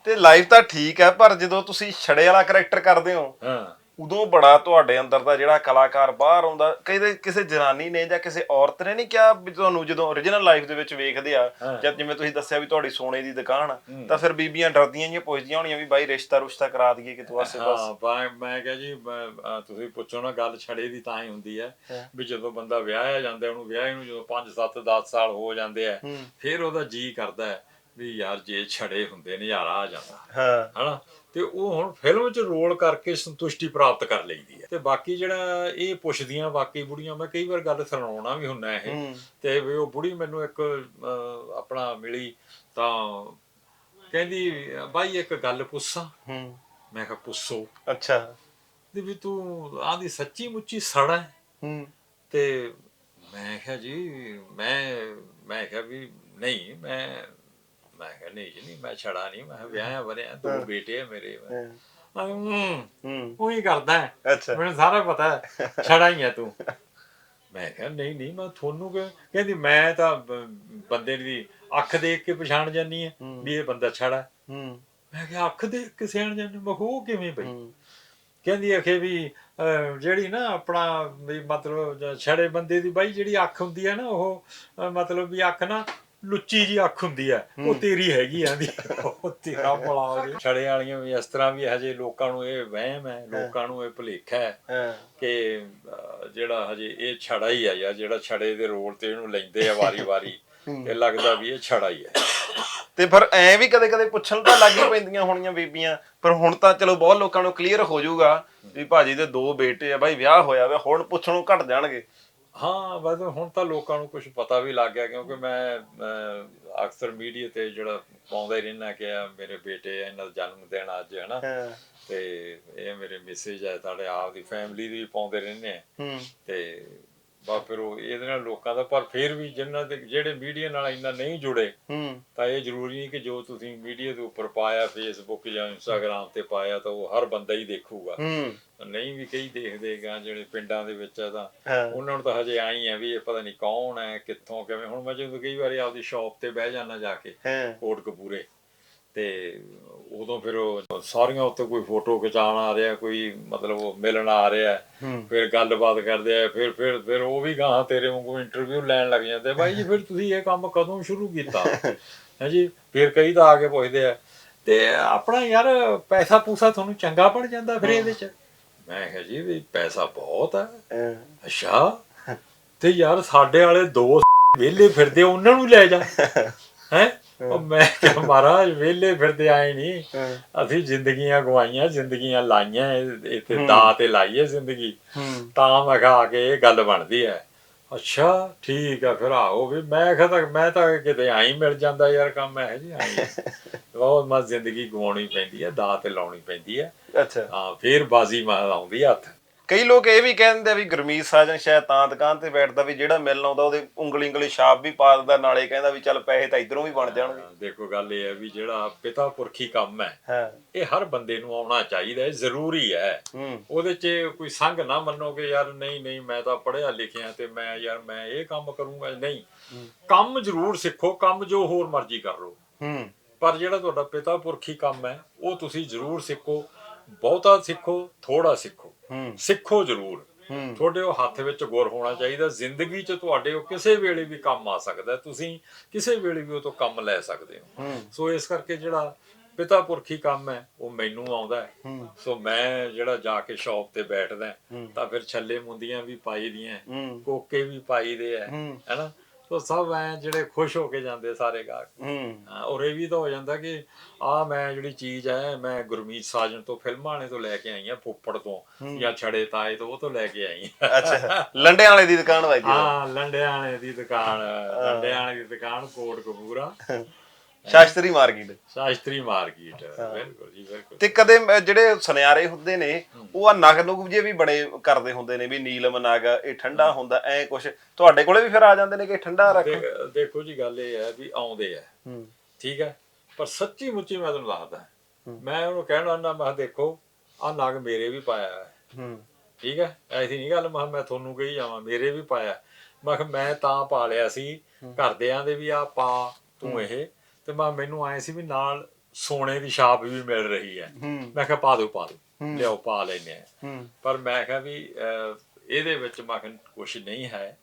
ਤੇ ਲਾਈਫ ਤਾਂ ਠੀਕ ਹੈ ਪਰ ਜਦੋਂ ਤੁਸੀਂ ਛੜੇ ਵਾਲਾ ਕੈਰੈਕਟਰ ਕਰਦੇ ਹੋ ਹਾਂ। ਉਦੋਂ ਬੜਾ ਤੁਹਾਡੇ ਅੰਦਰ ਦਾ ਜਿਹੜਾ ਕਲਾਕਾਰ ਬਾਹਰ ਆਉਂਦਾ ਕਹਿੰਦੇ ਕਿਸੇ ਜਨਾਨੀ ਨੇ ਜਾਂ ਕਿਸੇ ਔਰਤ ਨੇ ਨਹੀਂ ਕਿਹਾ ਵੀ ਤੁਹਾਨੂੰ ਜਦੋਂ origignal ਲਾਈਫ ਦੇ ਵਿੱਚ ਵੇਖਦੇ ਆ ਜਦ ਜਿਵੇਂ ਤੁਸੀਂ ਦੱਸਿਆ ਵੀ ਤੁਹਾਡੀ ਸੋਨੇ ਦੀ ਦੁਕਾਨ ਆ ਤਾਂ ਫਿਰ ਬੀਬੀਆਂ ਡਰਦੀਆਂ ਜਿਹੀਆਂ ਪੁੱਛਦੀਆਂ ਹੋਣੀਆਂ ਵੀ ਬਾਈ ਰਿਸ਼ਤਾ ਰੁਸ਼ਤਾ ਕਰਾ ਦਈਏ ਕਿਤੋਂ ਆਸੇ ਪਾਸ। ਹਾਂ ਮੈਂ ਮੈਂ ਕਿਹਾ ਜੀ ਮੈਂ, ਅਹ, ਤੁਸੀਂ ਪੁੱਛੋ ਨਾ ਗੱਲ ਛੜੇ ਦੀ ਤਾਂ ਹੀ ਹੁੰਦੀ ਹੈ। ਵੀ ਜਦੋਂ ਬੰਦਾ ਵਿਆਹਿਆ ਜਾਂਦਾ ਉਹਨੂੰ ਵਿਆਹੇ ਨੂੰ ਜਦੋਂ 5 7 10 ਸਾਲ ਹੋ ਜਾਂਦੇ ਆ ਫਿਰ ਉਹਦਾ ਜੀ ਕਰਦਾ ਹੈ ਵੀ ਯਾਰ ਜੇ ਛੜੇ ਹੁੰਦੇ ਨਜ਼ਾਰਾ ਆ ਜਾਂਦਾ। ਹਾਂ। ਹਨਾ? ਤੇ ਉਹ ਹੁਣ ਫਿਲਮ 'ਚ ਰੋਲ ਕਰਕੇ ਸੰਤੁਸ਼ਟੀ ਪ੍ਰਾਪਤ ਕਰ ਲਈਦੀ ਹੈ। ਤੇ ਬਾਕੀ ਜਿਹੜਾ ਇਹ ਪੁੱਛਦੀਆਂ ਬਾਕੀ ਬੁੜੀਆਂ ਮੈਂ ਕਈ ਵਾਰ ਗੱਲ ਸੁਣਾਉਣਾ ਵੀ ਹੁੰਦਾ ਇਹ। ਤੇ ਵੀ ਉਹ ਬੁੜੀ ਮੈਨੂੰ ਇੱਕ ਆਪਣਾ ਮਿਲੀ ਤਾਂ ਕਹਿੰਦੀ ਬਾਈ ਇੱਕ ਗੱਲ ਪੁੱਛਾਂ? ਹੂੰ। ਮੈਂ ਕਿਹਾ ਪੁੱਛੋ। ਅੱਛਾ। ਤੇ ਵੀ ਤੂੰ ਆਂਦੀ ਸੱਚੀ ਮੁੱਚੀ ਸੜਾ ਹੈ ਹੂੰ। ਤੇ ਮੈਂ ਕਿਹਾ ਜੀ ਮੈਂ ਮੈਂ ਕਿਹਾ ਵੀ ਨਹੀਂ ਮੈਂ ਮੈਂ ਕਿਹਾ ਨਹੀਂ ਜੀ ਨਹੀਂ ਮੈਂ ਛੜਾ ਨਹੀਂ ਮੈਂ ਵਿਆਹਿਆ ਵਰਿਆ ਦੋ ਬੇਟੇ ਆ ਮੇਰੇ। ਮੈਂ ਹੂੰ। ਹੂੰ ਉਹ ਕਰਦਾ ਅੱਛਾ। ਮੈਨੂੰ ਸਾਰਾ ਪਤਾ ਹੈ ਛੜਾ ਹੀ ਹੈ ਤੂੰ। ਮੈਂ ਕਿਹਾ ਨਹੀਂ ਨਹੀਂ ਮੈਂ ਤੁਹਾਨੂੰ ਕਹਿੰਦੀ ਮੈਂ ਤਾਂ ਬੰਦੇ ਦੀ ਅੱਖ ਦੇਖ ਕੇ ਪਛਾਣ ਜਾਨੀ ਹੈ ਵੀ ਇਹ ਬੰਦਾ ਛੜਾ ਹੈ। ਮੈਂ ਕਿਹਾ ਅੱਖ ਦੇਖ ਕੇ ਸਿਆਣ ਜਾਨੀ ਮੈਂ ਕਿਹਾ, ਉਹ ਕਿਵੇਂ ਬਈ? ਕਹਿੰਦੀ ਅਖੇ ਵੀ ਜਿਹੜੀ ਨਾ ਆਪਣਾ ਵੀ ਮਤਲਬ ਛੜੇ ਬੰਦੇ ਦੀ ਬਾਈ ਜਿਹੜੀ ਅੱਖ ਹੁੰਦੀ ਹੈ ਨਾ ਉਹ ਮਤਲਬ ਵੀ ਅੱਖ ਨਾ ਲੁੱਚੀ ਜੀ ਅੱਖ ਹੁੰਦੀ ਹੈ। ਉਹ ਤੇਰੀ ਹੈਗੀ ਆਂਦੀ ਉਹ ਤੇਰਾ ਭਲਾ ਹੋ ਗਿਆ ਛੜੇ ਵਾਲੀਆਂ ਵੀ ਇਸ ਤਰ੍ਹਾਂ ਵੀ ਹਜੇ ਲੋਕਾਂ ਨੂੰ ਇਹ ਵਹਿਮ ਹੈ ਲੋਕਾਂ ਨੂੰ ਇਹ ਭੁਲੇਖਾ ਹੈ ਕਿ ਜਿਹੜਾ ਹਜੇ ਇਹ ਛੜਾ ਹੀ ਆ ਜਾਂ ਜਿਹੜਾ ਛੜੇ ਦੇ ਰੋਲ ਤੇ ਇਹਨੂੰ ਲੈਂਦੇ ਆ ਵਾਰੀ-ਵਾਰੀ ਤੇ ਲੱਗਦਾ ਵੀ ਇਹ ਛੜਾ ਹੀ ਹੈ। ਤੇ ਫਿਰ ਐ ਵੀ ਕਦੇ ਕਦੇ ਪੁੱਛਣ ਤਾਂ ਲੱਗ ਹੀ ਪੈਂਦੀਆਂ ਹੋਣੀਆਂ ਬੀਬੀਆਂ। ਪਰ ਹੁਣ ਤਾਂ ਚਲੋ ਬਹੁਤ ਲੋਕਾਂ ਨੂੰ ਕਲੀਅਰ ਹੋ ਜਾਊਗਾ ਵੀ ਭਾਜੀ ਦੇ ਦੋ ਬੇਟੇ ਆ ਬਾਈ ਵਿਆਹ ਹੋਇਆ ਵਾ ਹੁਣ ਪੁੱਛਣੋਂ ਘਟ ਜਾਣਗੇ। ਹਾਂ ਬਸ ਹੁਣ ਤਾਂ ਲੋਕਾਂ ਨੂੰ ਕੁਝ ਪਤਾ ਵੀ ਲੱਗ ਗਿਆ ਕਿਉਂਕਿ ਮੈਂ ਅਕਸਰ ਮੀਡੀਆ ਤੇ ਜਿਹੜਾ ਪਾਉਂਦਾ ਹੀ ਰਹਿਣਾ ਕਿ ਮੇਰੇ ਬੇਟੇ ਇਹਨਾਂ ਦਾ ਜਨਮ ਦਿਨ ਅੱਜ ਹੈ। ਨਾ ਤੇ ਇਹ ਮੇਰੇ ਮੈਸੇਜ ਹੈ ਤੁਹਾਡੇ ਆਪ ਦੀ ਫੈਮਿਲੀ ਦੀ ਪਾਉਂਦੇ ਰਹਿੰਦੇ ਆ। ਤੇ ਬਾ ਫਿਰ ਉਹ ਇਹਦੇ ਨਾਲ ਲੋਕਾਂ ਦਾ ਪਰ ਫਿਰ ਵੀ ਜਿਨ੍ਹਾਂ ਦੇ ਜਿਹੜੇ ਮੀਡੀਆ ਨਾਲ ਇੰਨਾ ਨਹੀਂ ਜੁੜੇ ਤਾਂ ਇਹ ਜ਼ਰੂਰੀ ਨਹੀਂ ਕਿ ਜੋ ਤੁਸੀਂ ਮੀਡੀਆ ਦੇ ਉੱਪਰ ਪਾਇਆ ਫੇਸਬੁੱਕ ਜਾਂ ਇੰਸਟਾਗ੍ਰam ਤੇ ਪਾਇਆ ਤਾਂ ਉਹ ਹਰ ਬੰਦਾ ਹੀ ਦੇਖੂਗਾ। ਨਹੀਂ ਵੀ ਕਈ ਦੇਖਦੇ ਗਾ ਜਿਹੜੇ ਪਿੰਡਾਂ ਦੇ ਵਿੱਚ ਆ ਤਾਂ ਉਹਨਾਂ ਨੂੰ ਤਾਂ ਹਜੇ ਆਈ ਆ ਵੀ ਇਹ ਪਤਾ ਨਹੀਂ ਕੌਣ ਹੈ ਕਿੱਥੋਂ ਕਿਵੇਂ। ਹੁਣ ਮੈਂ ਜਦੋਂ ਕਈ ਵਾਰੀ ਆਪਦੀ ਸ਼ਾਪ ਤੇ ਬਹਿ ਜਾਣਾ ਜਾ ਕੇ ਕੋਟਕਪੂਰੇ ਤੇ ਉਦੋਂ ਫਿਰ ਉਹ ਸਾਰੀਆਂ ਉੱਤੇ ਕੋਈ ਫੋਟੋ ਖਿਚਾਉਣ ਆ ਰਿਹਾ ਕੋਈ ਮਤਲਬ ਉਹ ਮਿਲਣ ਆ ਰਿਹਾ। ਫਿਰ ਗੱਲਬਾਤ ਕਰਦੇ ਆ ਫਿਰ ਫਿਰ ਫਿਰ ਉਹ ਵੀ ਗਾਂ ਤੇਰੇ ਵਾਂਗੂ ਇੰਟਰਵਿਊ ਲੈਣ ਲੱਗ ਜਾਂਦੇ ਬਾਈ ਜੀ ਫਿਰ ਤੁਸੀਂ ਇਹ ਕੰਮ ਕਦੋਂ ਸ਼ੁਰੂ ਕੀਤਾ? ਹੈ ਜੀ? ਫਿਰ ਕਈ ਤਾਂ ਆ ਕੇ ਪੁੱਛਦੇ ਆ ਤੇ ਆਪਣਾ ਯਾਰ ਪੈਸਾ ਪੂਸਾ ਤੁਹਾਨੂੰ ਚੰਗਾ ਪੜ ਜਾਂਦਾ ਫਿਰ ਇਹਦੇ ਚ। ਮੈਂ ਕਿਹਾ ਜੀ ਵੀ ਪੈਸਾ ਬਹੁਤ ਹੈ ਹਾਂ। ਅੱਛਾ। ਤੇ ਯਾਰ ਸਾਡੇ ਵਾਲੇ ਦੋ ਵਿਹਲੇ ਫਿਰਦੇ ਉਹਨਾਂ ਨੂੰ ਲੈ ਜਾ। ਹੈ? ਉਹ ਮੈਂ ਕਿਹਾ ਮਹਾਰਾਜ ਵਿਹਲੇ ਫਿਰਦੇ ਆਏ ਨਹੀਂ ਅਸੀਂ ਜ਼ਿੰਦਗੀਆਂ ਗਵਾਈਆਂ ਜ਼ਿੰਦਗੀਆਂ ਲਾਈਆਂ ਇੱਥੇ ਦਾ ਤੇ ਲਾਈਏ ਜ਼ਿੰਦਗੀ। ਤਾਂ ਮੈਂ ਕਿਹਾ ਆ ਕੇ ਇਹ ਗੱਲ ਬਣਦੀ ਹੈ। ਅੱਛਾ ਠੀਕ ਆ ਫਿਰ ਆਓ ਵੀ ਮੈਂ ਕਿਹਾ ਤਾਂ ਮੈਂ ਤਾਂ ਕਿਤੇ ਆਈ ਮਿਲ ਜਾਂਦਾ ਯਾਰ ਕੰਮ ਹੈ ਜੀ ਆਈ ਬਹੁਤ ਮਤ ਜ਼ਿੰਦਗੀ ਗਵਾਉਣੀ ਪੈਂਦੀ ਹੈ ਦਾ ਤੇ ਲਾਉਣੀ ਪੈਂਦੀ ਹੈ। ਅੱਛਾ। ਹਾਂ ਫਿਰ ਬਾਜ਼ੀ ਮਾਰ ਆਉਂਦੀ ਹੱਥ। ਕਈ ਲੋਕ ਇਹ ਵੀ ਕਹਿੰਦੇ ਆ ਵੀ ਗਰਮੀਤ ਸਾਜਨ ਸ਼ਾਇਦ ਤਾਂ ਦੁਕਾਨ ਤੇ ਬੈਠਦਾ ਵੀ ਜਿਹੜਾ ਮਿਲਣ ਆਉਂਦਾ ਉਹਦੇ ਉਂਗਲੀ ਉਂਗਲੀ ਛਾਪ ਵੀ ਪਾ ਦਿੰਦਾ ਨਾਲੇ ਕਹਿੰਦਾ ਵੀ ਚੱਲ ਪੈਸੇ ਤਾਂ ਇਧਰੋਂ ਵੀ ਬਣ ਜਾਣਗੇ। ਦੇਖੋ ਗੱਲ ਇਹ ਹੈ ਵੀ ਜਿਹੜਾ ਪਿਤਾ ਪੁਰਖੀ ਕੰਮ ਹੈ ਹਾਂ। ਇਹ ਹਰ ਬੰਦੇ ਨੂੰ ਆਉਣਾ ਚਾਹੀਦਾ ਹੈ ਜ਼ਰੂਰੀ ਹੈ। ਉਹਦੇ 'ਚ ਕੋਈ ਸੰਗ ਨਾ ਮੰਨੋ ਕਿ ਯਾਰ ਨਹੀਂ ਨਹੀਂ ਮੈਂ ਤਾਂ ਪੜ੍ਹਿਆ ਲਿਖਿਆ ਤੇ ਮੈਂ ਯਾਰ ਮੈਂ ਇਹ ਕੰਮ ਕਰੂੰਗਾ ਨਹੀਂ। ਕੰਮ ਜ਼ਰੂਰ ਸਿੱਖੋ ਕੰਮ ਜੋ ਹੋਰ ਮਰਜ਼ੀ ਕਰ ਲਓ। ਪਰ ਜਿਹੜਾ ਤੁਹਾਡਾ ਪਿਤਾ ਪੁਰਖੀ ਕੰਮ ਹੈ ਉਹ ਤੁਸੀਂ ਜ਼ਰੂਰ ਸਿੱਖੋ ਬਹੁਤਾ ਸਿੱਖੋ ਥੋੜਾ ਸਿੱਖੋ। ਹੂੰ। ਸਿੱਖੋ ਜ਼ਰੂਰ। ਹੂੰ। ਤੁਹਾਡੇ ਉਹ ਹੱਥ ਵਿੱਚ ਗੁਰ ਹੋਣਾ ਚਾਹੀਦਾ। ਜ਼ਿੰਦਗੀ 'ਚ ਤੁਹਾਡੇ ਉਹ ਕਿਸੇ ਵੇਲੇ ਵੀ ਕੰਮ ਆ ਸਕਦਾ। ਤੁਸੀਂ ਕਿਸੇ ਵੇਲੇ ਵੀ ਉਹ ਤੋਂ ਕੰਮ ਲੈ ਸਕਦੇ ਹੋ। ਸੋ ਇਸ ਕਰਕੇ ਜਿਹੜਾ ਪਿਤਾ ਪੁਰਖੀ ਕੰਮ ਹੈ ਉਹ ਮੈਨੂੰ ਆਉਂਦਾ ਸੋ ਮੈਂ ਜਿਹੜਾ ਜਾ ਕੇ ਸ਼ਾਪ ਤੇ ਬੈਠਦਾ। ਤਾਂ ਫਿਰ ਛੱਲੇ ਮੁੰਦੀਆਂ ਵੀ ਪਾਈ ਦੀਆਂ ਕੋਕੇ ਵੀ ਪਾਈ ਦੇ ਹੈ। ਹੂੰ। ਹੈਨਾ ਸੋ ਸਭ ਐ ਜਿਹੜੇ ਖੁਸ਼ ਹੋ ਕੇ ਜਾਂਦੇ ਸਾਰੇ ਗਾਹਕ। ਹੂੰ। ਹਾਂ, ਔਰ ਇਹ ਵੀ ਤਾਂ ਹੋ ਜਾਂਦਾ ਕਿ ਆ ਮੈਂ ਜਿਹੜੀ ਚੀਜ਼ ਹੈ ਮੈਂ ਗੁਰਮੀਤ ਸਾਜਨ ਤੋਂ ਫਿਲਮਾਂ ਵਾਲੇ ਤੋਂ ਲੈ ਕੇ ਆਈ ਆ ਫੁੱਫੜ ਤੋਂ ਜਾਂ ਛੜੇ ਤਾਏ ਤੋਂ ਉਹ ਤੋਂ ਲੈ ਕੇ ਆਈ ਹਾਂ ਅੱਛਾ ਲੰਡਿਆਂ ਵਾਲੇ ਦੀ ਦੁਕਾਨ ਵਾਜੀ ਹਾਂ ਲੰਡਿਆਂ ਵਾਲੇ ਦੀ ਦੁਕਾਨ ਲੰਡਿਆਂ ਵਾਲੇ ਦੀ ਦੁਕਾਨ ਕੋਟ ਕਪੂਰਾ। ਸ਼ਾਸਤਰੀ ਮਾਰਕੀਟ ਸ਼ਾਸਤਰੀ ਮਾਰਕੀਟ ਬਿਲਕੁਲ ਜੀ ਬਿਲਕੁਲ। ਤੇ ਕਦੇ ਜਿਹੜੇ ਸੁਨਿਆਰੇ ਹੁੰਦੇ ਨੇ ਉਹ ਆ ਨਗ ਨੁਗ ਜੇ ਵੀ ਬੜੇ ਕਰਦੇ ਹੁੰਦੇ ਨੇ ਵੀ ਨੀਲਮ ਨਗ ਇਹ ਠੰਡਾ ਹੁੰਦਾ ਐ ਕੁਛ। ਤੁਹਾਡੇ ਕੋਲੇ ਵੀ ਫਿਰ ਆ ਜਾਂਦੇ ਨੇ ਕਿ ਠੰਡਾ ਰੱਖ? ਦੇਖ- ਜੀ ਗੱਲ ਇਹ ਹੈ ਵੀ ਆਉਂਦੇ ਆ। ਠੀਕ ਹੈ? ਪਰ ਸੱਚੀ ਮੁੱਚੀ ਮੈਂ ਤੁਹਾਨੂੰ ਦੱਸਦਾ। ਮੈਂ ਉਹਨੂੰ ਕਹਿਣਾ ਨਾ ਮੈਂ ਦੇਖੋ ਆ ਨਗ ਮੇਰੇ ਵੀ ਪਾਇਆ ਹੈ। ਠੀਕ ਹੈ? ਐਸੀ ਨਹੀਂ ਗੱਲ ਮੈਂ ਮੈਂ ਤੁਹਾਨੂੰ ਕਹੀ ਜਾਵਾਂ ਮੇਰੇ ਵੀ ਪਾਇਆ ਮੈਂ ਮੈਂ ਤਾਂ ਪਾ ਲਿਆ ਸੀ ਘਰਦਿਆਂ ਦੇ ਵੀ ਆ ਪਾ ਤੂੰ ਇਹ। ਤੇ ਮੈਂ ਮੈਨੂੰ ਆਏ ਸੀ ਵੀ ਨਾਲ ਸੋਨੇ ਦੀ ਛਾਪ ਵੀ ਮਿਲ ਰਹੀ ਹੈ। ਮੈਂ ਕਿਹਾ ਪਾ ਦਿਓ ਪਾ ਦਿਓ। ਲਿਆਓ ਪਾ ਲੈਨੇ ਪਰ ਮੈਂ ਕਿਹਾ ਵੀ ਇਹਦੇ ਵਿੱਚ ਮੈਂ ਕਿਹਾ ਕੁਝ ਨਹੀਂ ਹੈ।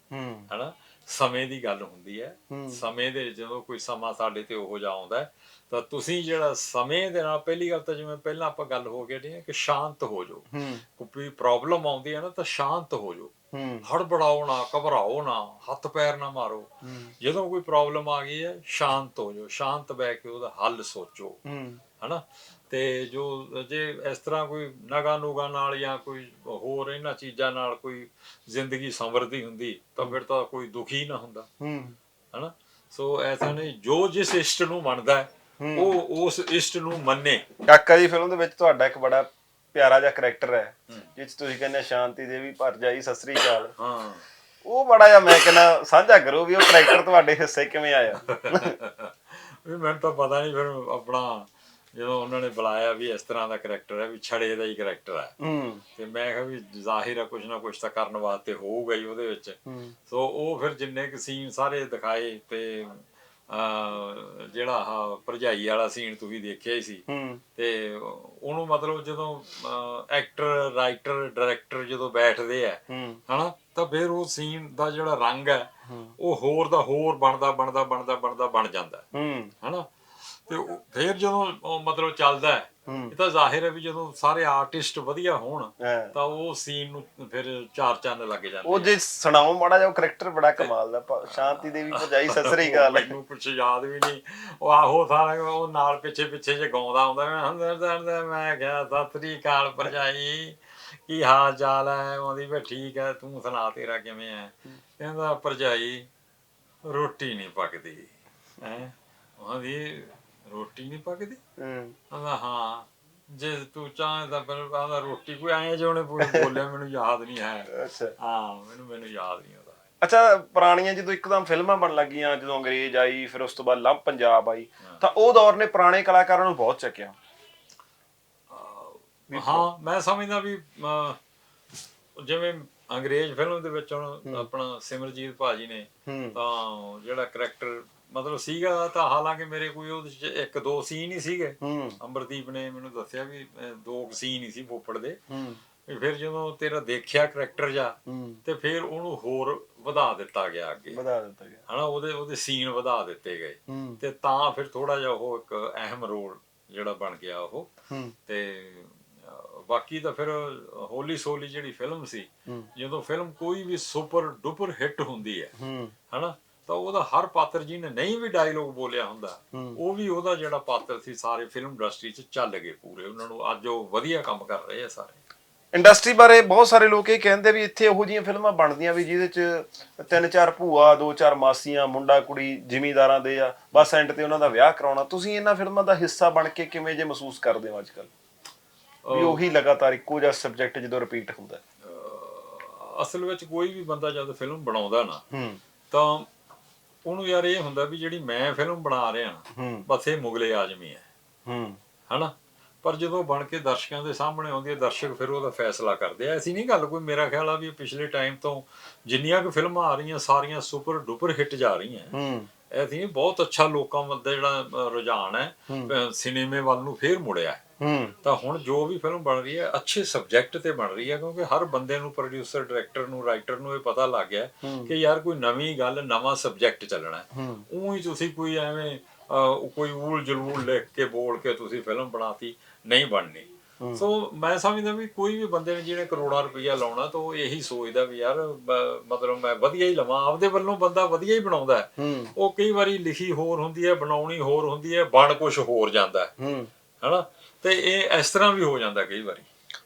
ਹਨਾ? ਸਮੇਂ ਦੀ ਗੱਲ ਹੁੰਦੀ ਹੈ। ਸਮੇਂ ਦੇ ਜਦੋਂ ਕੋਈ ਸਮਾਂ ਸਾਡੇ ਤੇ ਉਹੋ ਜਿਹਾ ਆਉਂਦਾ ਤਾਂ ਤੁਸੀਂ ਜਿਹੜਾ ਸਮੇਂ ਦੇ ਨਾਲ ਪਹਿਲੀ ਗੱਲ ਤਾਂ ਜਿਵੇਂ ਪਹਿਲਾਂ ਆਪਾਂ ਗੱਲ ਹੋ ਗਈ ਕਿ ਸ਼ਾਂਤ ਹੋ ਜਾਓ। ਕੋਈ ਪ੍ਰੋਬਲਮ ਆਉਂਦੀ ਹੈ ਨਾ ਤਾਂ ਸ਼ਾਂਤ ਹੋ ਜਾਓ। ਹੜਬੜਾਓ ਨਾ ਘਬਰਾਓ ਨਾ ਹੱਥ ਪੈਰ ਨਾ ਮਾਰੋ। ਜਦੋਂ ਕੋਈ ਪ੍ਰੋਬਲਮ ਆ ਗਈ ਹੈ ਸ਼ਾਂਤ ਹੋ ਜਾਓ ਸ਼ਾਂਤ ਬਹਿ ਕੇ ਉਹਦਾ ਹੱਲ ਸੋਚੋ। ਹੂੰ। ਹਨਾ? ਤੇ ਜੋ ਜੇ ਇਸ ਤਰ੍ਹਾਂ ਕੋਈ ਨਗਾ ਨੂਗਾ ਨਾਲ ਜਾਂ ਕੋਈ ਹੋਰ ਇਹਨਾਂ ਚੀਜ਼ਾਂ ਨਾਲ ਕੋਈ ਜ਼ਿੰਦਗੀ ਸੰਵਰਦੀ ਹੁੰਦੀ ਤਾਂ ਫਿਰ ਤਾਂ ਕੋਈ ਦੁਖੀ ਨਾ ਹੁੰਦਾ। ਹੂੰ। ਹਨਾ? ਸੋ ਐਸਾ ਨਹੀਂ ਜੋ ਜਿਸ ਇਸ਼ਟ ਨੂੰ ਮੰਨਦਾ ਹੈ ਉਹ ਉਸ ਇਸ਼ਟ ਨੂੰ ਮੰਨੇ। ਕਾਕਾ ਜੀ ਫਿਲਮ ਦੇ ਵਿੱਚ ਤੁਹਾਡਾ ਇੱਕ ਬੜਾ ਪਿਆਰਾ ਜਿਹਾ ਕਰੈਕਟਰ ਹੈ ਜਿਸ 'ਚ ਤੁਸੀਂ ਕਹਿੰਦੇ ਸ਼ਾਂਤੀ ਦੇਵੀ ਭਰ ਜਾਈ ਸਤਿ ਸ੍ਰੀ ਅਕਾਲ। ਹਾਂ। ਉਹ ਬੜਾ ਜਿਹਾ ਮੈਂ ਕਹਿੰਦਾ ਸਾਂਝਾ ਕਰੋ ਵੀ ਉਹ ਕਰੈਕਟਰ ਤੁਹਾਡੇ ਹਿੱਸੇ ਕਿਵੇਂ ਆਇਆ। ਵੀ ਮੈਨੂੰ ਤਾਂ ਪਤਾ ਨਹੀਂ ਫਿਰ ਆਪਣਾ ਜਦੋਂ ਉਹਨਾਂ ਨੇ ਬੁਲਾਇਆ ਵੀ ਇਸ ਤਰ੍ਹਾਂ ਦਾ ਕਰੈਕਟਰ ਹੈ ਵੀ ਛੜੇ ਦਾ ਹੀ ਕਰੈਕਟਰ ਹੈ। ਤੇ ਮੈਂ ਕਿਹਾ ਵੀ ਜ਼ਾਹਿਰ ਹੈ ਕੁਝ ਨਾ ਕੁਝ ਤਾਂ ਕਰਨ ਵਾਸਤੇ ਹੋਊਗਾ ਹੀ ਉਹਦੇ ਵਿੱਚ। ਸੋ ਉਹ ਫਿਰ ਜਿੰਨੇ ਕੁ ਸੀਨ ਸਾਰੇ ਦਿਖਾਏ ਤੇ ਜਿਹੜਾ ਆਹ ਭਰਜਾਈ ਵਾਲਾ ਸੀਨ ਤੁਸੀਂ ਦੇਖਿਆ ਹੀ ਸੀ। ਤੇ ਉਹਨੂੰ ਮਤਲਬ ਜਦੋਂ ਐਕਟਰ ਰਾਈਟਰ ਡਾਇਰੈਕਟਰ ਜਦੋਂ ਬੈਠਦੇ ਆ ਹਨਾ ਤਾਂ ਫਿਰ ਉਹ ਸੀਨ ਦਾ ਜਿਹੜਾ ਰੰਗ ਹੈ ਉਹ ਹੋਰ ਦਾ ਹੋਰ ਬਣਦਾ ਬਣਦਾ ਬਣਦਾ ਬਣਦਾ ਬਣ ਜਾਂਦਾ। ਹਨਾ? ਤੇ ਉਹ- ਫਿਰ ਜਦੋਂ ਉਹ ਮਤਲਬ ਚੱਲਦਾ ਹੈ ਹੂੰ। ਇਹ ਤਾਂ ਜ਼ਾਹਿਰ ਹੈ ਵੀ ਜਦੋਂ ਸਾਰੇ ਆਰਟਿਸਟ ਵਧੀਆ ਹੋਣ ਹਾਂ। ਤਾਂ ਉਹ ਸੀਨ ਨੂੰ ਫਿਰ ਚਾਰ ਚੰਨ ਲੱਗ ਜਾਂਦੇ ਉਹ ਜੇ ਸੁਣਾਓ ਮਾੜਾ ਜਿਹਾ ਕਰੈਕਟਰ ਬੜਾ ਕਮਾਲ ਦਾ ਭ- ਸ਼ਾਂਤੀ ਦੇਵੀ ਭਜਾਈ ਸਤਿ ਸ੍ਰੀ ਅਕਾਲ। ਮੈਨੂੰ ਕੁਝ ਯਾਦ ਵੀ ਨਹੀਂ। ਉਹ ਆਹੋ ਸਾਰਾ ਉਹ ਨਾਲ ਪਿੱਛੇ ਪਿੱਛੇ ਜੇ ਗਾਉਂਦਾ ਹੁੰਦਾ ਮੈਂ ਹੰਦਰ ਦਰਦ ਮੈਂ ਕਿਹਾ ਸਤਿ ਸ੍ਰੀ ਅਕਾਲ ਭਰਜਾਈ ਕੀ ਹਾਲ ਚਾਲ ਹੈ ਉਹਦੀ ਵੀ ਠੀਕ ਹੈ ਤੂੰ ਸੁਣਾ ਤੇਰਾ ਕਿਵੇਂ ਹੈ? ਕਹਿੰਦਾ ਭਰਜਾਈ ਰੋਟੀ ਨਹੀਂ ਪੱਕਦੀ। ਹੈ? ਉਹਦੀ ਰੋਟੀ ਨਹੀਂ ਪੱਕਦੀ? ਹੂੰ। ਕਹਿੰਦਾ ਹਾਂ ਜੇ ਤੂੰ ਚਾਹੇ ਤਾਂ ਫਿਰ ਕਹਿੰਦਾ ਰੋਟੀ ਕੋਈ ਐਂ ਜਿਹਾ ਉਹਨੇ ਪੂਰਾ ਬੋਲਿਆ ਮੈਨੂੰ ਯਾਦ ਨਹੀਂ ਹੈ। ਅੱਛਾ। ਹਾਂ ਮੈਨੂੰ ਮੈਨੂੰ ਯਾਦ ਨਹੀਂ ਉਹਦਾ ਅੱਛਾ ਪੁਰਾਣੀਆਂ ਜਦੋਂ ਇੱਕਦਮ ਫਿਲਮਾਂ ਬਣ ਲੱਗੀਆਂ ਜਦੋਂ ਅੰਗਰੇਜ਼ ਆਈ ਫਿਰ ਉਸ ਤੋਂ ਬਾਅਦ ਲੰਬ ਪੰਜਾਬ ਆਈ ਤਾਂ ਉਹ ਦੌਰ ਨੇ ਪੁਰਾਣੇ ਕਲਾਕਾਰਾਂ ਨੂੰ ਬਹੁਤ ਚੱਕਿਆ। ਹਾਂ ਮੈਂ ਸਮਝਦਾ ਵੀ ਅਹ, ਜਿਵੇਂ ਅੰਗਰੇਜ਼ ਫਿਲਮ ਦੇ ਵਿੱਚ ਹੁਣ ਆਪਣਾ ਸਿਮਰਜੀਤ ਭਾਜੀ ਨੇ ਤਾਂ ਜਿਹੜਾ ਕਰੈਕਟਰ ਮਤਲਬ ਸੀਗਾ ਤਾਂ ਹਾਲਾਂਕਿ ਮੇਰੇ ਕੋਈ ਉਹਦੇ ਚ ਇੱਕ ਦੋ ਸੀਨ ਹੀ ਸੀਗੇ। ਹੂੰ। ਅੰਬਰਦੀਪ ਨੇ ਮੈਨੂੰ ਦੱਸਿਆ ਵੀ ਅਹ, ਦੋ ਸੀਨ ਹੀ ਸੀ ਪੋਪੜ ਦੇ। ਹੂੰ। ਵੀ ਫਿਰ ਜਦੋਂ ਤੇਰਾ ਦੇਖਿਆ ਕਰੈਕਟਰ ਜਾ ਹੂੰ। ਤੇ ਫਿਰ ਉਹਨੂੰ ਹੋਰ ਵਧਾ ਦਿੱਤਾ ਗਿਆ ਅੱਗੇ। ਵਧਾ ਦਿੱਤਾ ਗਿਆ। ਹਨਾ ਉਹਦੇ ਉਹਦੇ ਸੀਨ ਵਧਾ ਦਿੱਤੇ ਗਏ। ਹੂੰ। ਤੇ ਤਾਂ ਫਿਰ ਥੋੜਾ ਜਿਹਾ ਉਹ ਇੱਕ ਅਹਿਮ ਰੋਲ ਜਿਹੜਾ ਬਣ ਗਿਆ ਉਹ। ਹੂੰ। ਤੇ ਅਹ, ਬਾਕੀ ਤਾਂ ਫਿਰ ਹੋਲੀ ਸੋਲੀ ਜਿਹੜੀ ਫਿਲਮ ਸੀ ਹੂੰ। ਜਦੋਂ ਫਿਲਮ ਕੋਈ ਵੀ ਸੁਪਰ ਡੁਪਰ ਹਿੱਟ ਹੁੰਦੀ ਹੈ ਹੂੰ। ਹਨਾ ਤਾਂ ਉਹਦਾ ਹਰ ਪਾਤਰ ਜਿਹਨੇ ਨਹੀਂ ਵੀ ਡਾਇਲੋਗ ਬੋਲਿਆ ਹੁੰਦਾ ਉਹ ਵੀ ਉਹਦਾ ਜਿਹੜਾ ਪਾਤਰ ਸੀ ਸਾਰੇ ਫਿਲਮ ਇੰਡਸਟਰੀ 'ਚ ਚੱਲ ਗਏ ਪੂਰੇ। ਉਹਨਾਂ ਨੂੰ ਅੱਜ ਉਹ ਵਧੀਆ ਕੰਮ ਕਰ ਰਹੇ ਆ ਸਾਰੇ। ਇੰਡਸਟਰੀ ਬਾਰੇ ਬਹੁਤ ਸਾਰੇ ਲੋਕ ਇਹ ਕਹਿੰਦੇ ਵੀ ਇੱਥੇ ਉਹੋ ਜਿਹੀਆਂ ਫਿਲਮਾਂ ਬਣਦੀਆਂ ਵੀ ਜਿਹਦੇ ਚ ਤਿੰਨ ਚਾਰ ਭੂਆ ਦੋ ਚਾਰ ਮਾਸੀਆਂ ਮੁੰਡਾ ਕੁੜੀ ਜ਼ਿਮੀਂਦਾਰਾਂ ਦੇ ਆ ਬਸ ਐਂਡ ਤੇ ਉਹਨਾਂ ਦਾ ਵਿਆਹ ਕਰਾਉਣਾ। ਤੁਸੀਂ ਇਹਨਾਂ ਫਿਲਮਾਂ ਦਾ ਹਿੱਸਾ ਬਣ ਕੇ ਕਿਵੇਂ ਜੇ ਮਹਿਸੂਸ ਕਰਦੇ ਹੋ ਅੱਜਕੱਲ ਵੀ ਉਹੀ ਲਗਾਤਾਰ ਇੱਕੋ ਜਿਹਾ ਸਬਜੈਕਟ ਜਦੋਂ ਰਿਪੀਟ ਹੁੰਦਾ। ਅਸਲ ਵਿੱਚ ਕੋਈ ਵੀ ਬੰਦਾ ਜਦ ਫਿਲਮ ਬਣਾਉਂਦਾ ਨਾ ਤਾਂ ਉਹਨੂੰ ਯਾਰ ਇਹ ਹੁੰਦਾ ਵੀ ਜਿਹੜੀ ਮੈਂ ਫਿਲਮ ਬਣਾ ਰਿਹਾ ਹੂੰ। ਬਸ ਇਹ ਮੁਗਲੇ ਆਜਮੀ ਹੈ। ਹੂੰ। ਹਨਾ? ਪਰ ਜਦੋਂ ਬਣ ਕੇ ਦਰਸ਼ਕਾਂ ਦੇ ਸਾਹਮਣੇ ਆਉਂਦੀ ਹੈ ਦਰਸ਼ਕ ਫਿਰ ਉਹਦਾ ਫੈਸਲਾ ਕਰਦੇ ਆ। ਐਸੀ ਨਹੀਂ ਗੱਲ ਕੋਈ ਮੇਰਾ ਖਿਆਲ ਆ ਵੀ ਪਿਛਲੇ ਟਾਈਮ ਤੋਂ ਜਿੰਨੀਆਂ ਕੁ ਫਿਲਮਾਂ ਆ ਰਹੀਆਂ ਸਾਰੀਆਂ ਸੁਪਰ ਡੁਪਰ ਹਿੱਟ ਜਾ ਰਹੀਆਂ। ਹੂੰ। ਐਸੀ ਬਹੁਤ ਅੱਛਾ ਲੋਕਾਂ ਦਾ ਜਿਹੜਾ ਰੁਝਾਨ ਹੈ। ਸਿਨੇਮੇ ਵੱਲ ਨੂੰ ਫੇਰ ਮੁੜਿਆ ਹੈ। ਹੂੰ। ਤਾਂ ਹੁਣ ਜੋ ਵੀ ਫਿਲਮ ਬਣ ਰਹੀ ਹੈ ਅੱਛੇ ਸਬਜੈਕਟ ਤੇ ਬਣ ਰਹੀ ਹੈ ਕਿਉਂਕਿ ਹਰ ਬੰਦੇ ਨੂੰ ਪ੍ਰੋਡਿਊਸਰ ਡਾਇਰੈਕਟਰ ਨੂੰ ਰਾਈਟਰ ਨੂੰ ਇਹ ਪਤਾ ਲੱਗ ਗਿਆ ਕਿ ਯਾਰ ਕੋਈ ਨਵੀਂ ਗੱਲ ਨਵਾਂ ਸਬਜੈਕਟ ਚੱਲਣਾ ਹੈ। ਉਹ ਹੀ ਤੁਸੀਂ ਕੋਈ ਐਵੇਂ ਕੋਈ ਊਲ ਜਲੂਲ ਲਿਖ ਕੇ ਬੋਲ ਕੇ ਤੁਸੀਂ ਫਿਲਮ ਬਣਾਤੀ ਨਹੀਂ ਬਣਨੀ। ਸੋ ਮੈਂ ਸਮਝਦਾ ਵੀ ਕੋਈ ਵੀ ਬੰਦੇ ਨੇ ਜਿਹਨੇ ਕਰੋੜਾਂ ਰੁਪਈਆ ਲਾਉਣਾ ਤਾਂ ਉਹ ਇਹੀ ਸੋਚਦਾ ਵੀ ਯਾਰ ਮਤਲਬ ਮੈਂ ਵਧੀਆ ਹੀ ਲਵਾਂ। ਆਪਦੇ ਵੱਲੋਂ ਬੰਦਾ ਵਧੀਆ ਹੀ ਬਣਾਉਂਦਾ ਉਹ ਕਈ ਵਾਰੀ ਲਿਖੀ ਹੋਰ ਹੁੰਦੀ ਹੈ ਬਣਾਉਣੀ ਹੋਰ ਹੁੰਦੀ ਹੈ ਬਣ ਕੁਝ ਹੋਰ ਜਾਂਦਾ ਹੈ। ਹੂੰ। ਹਨਾ? ਤੇ ਇਹ ਇਸ ਤਰ੍ਹਾਂ ਵੀ ਹੋ ਜਾਂਦਾ ਕਈ ਵਾਰੀ।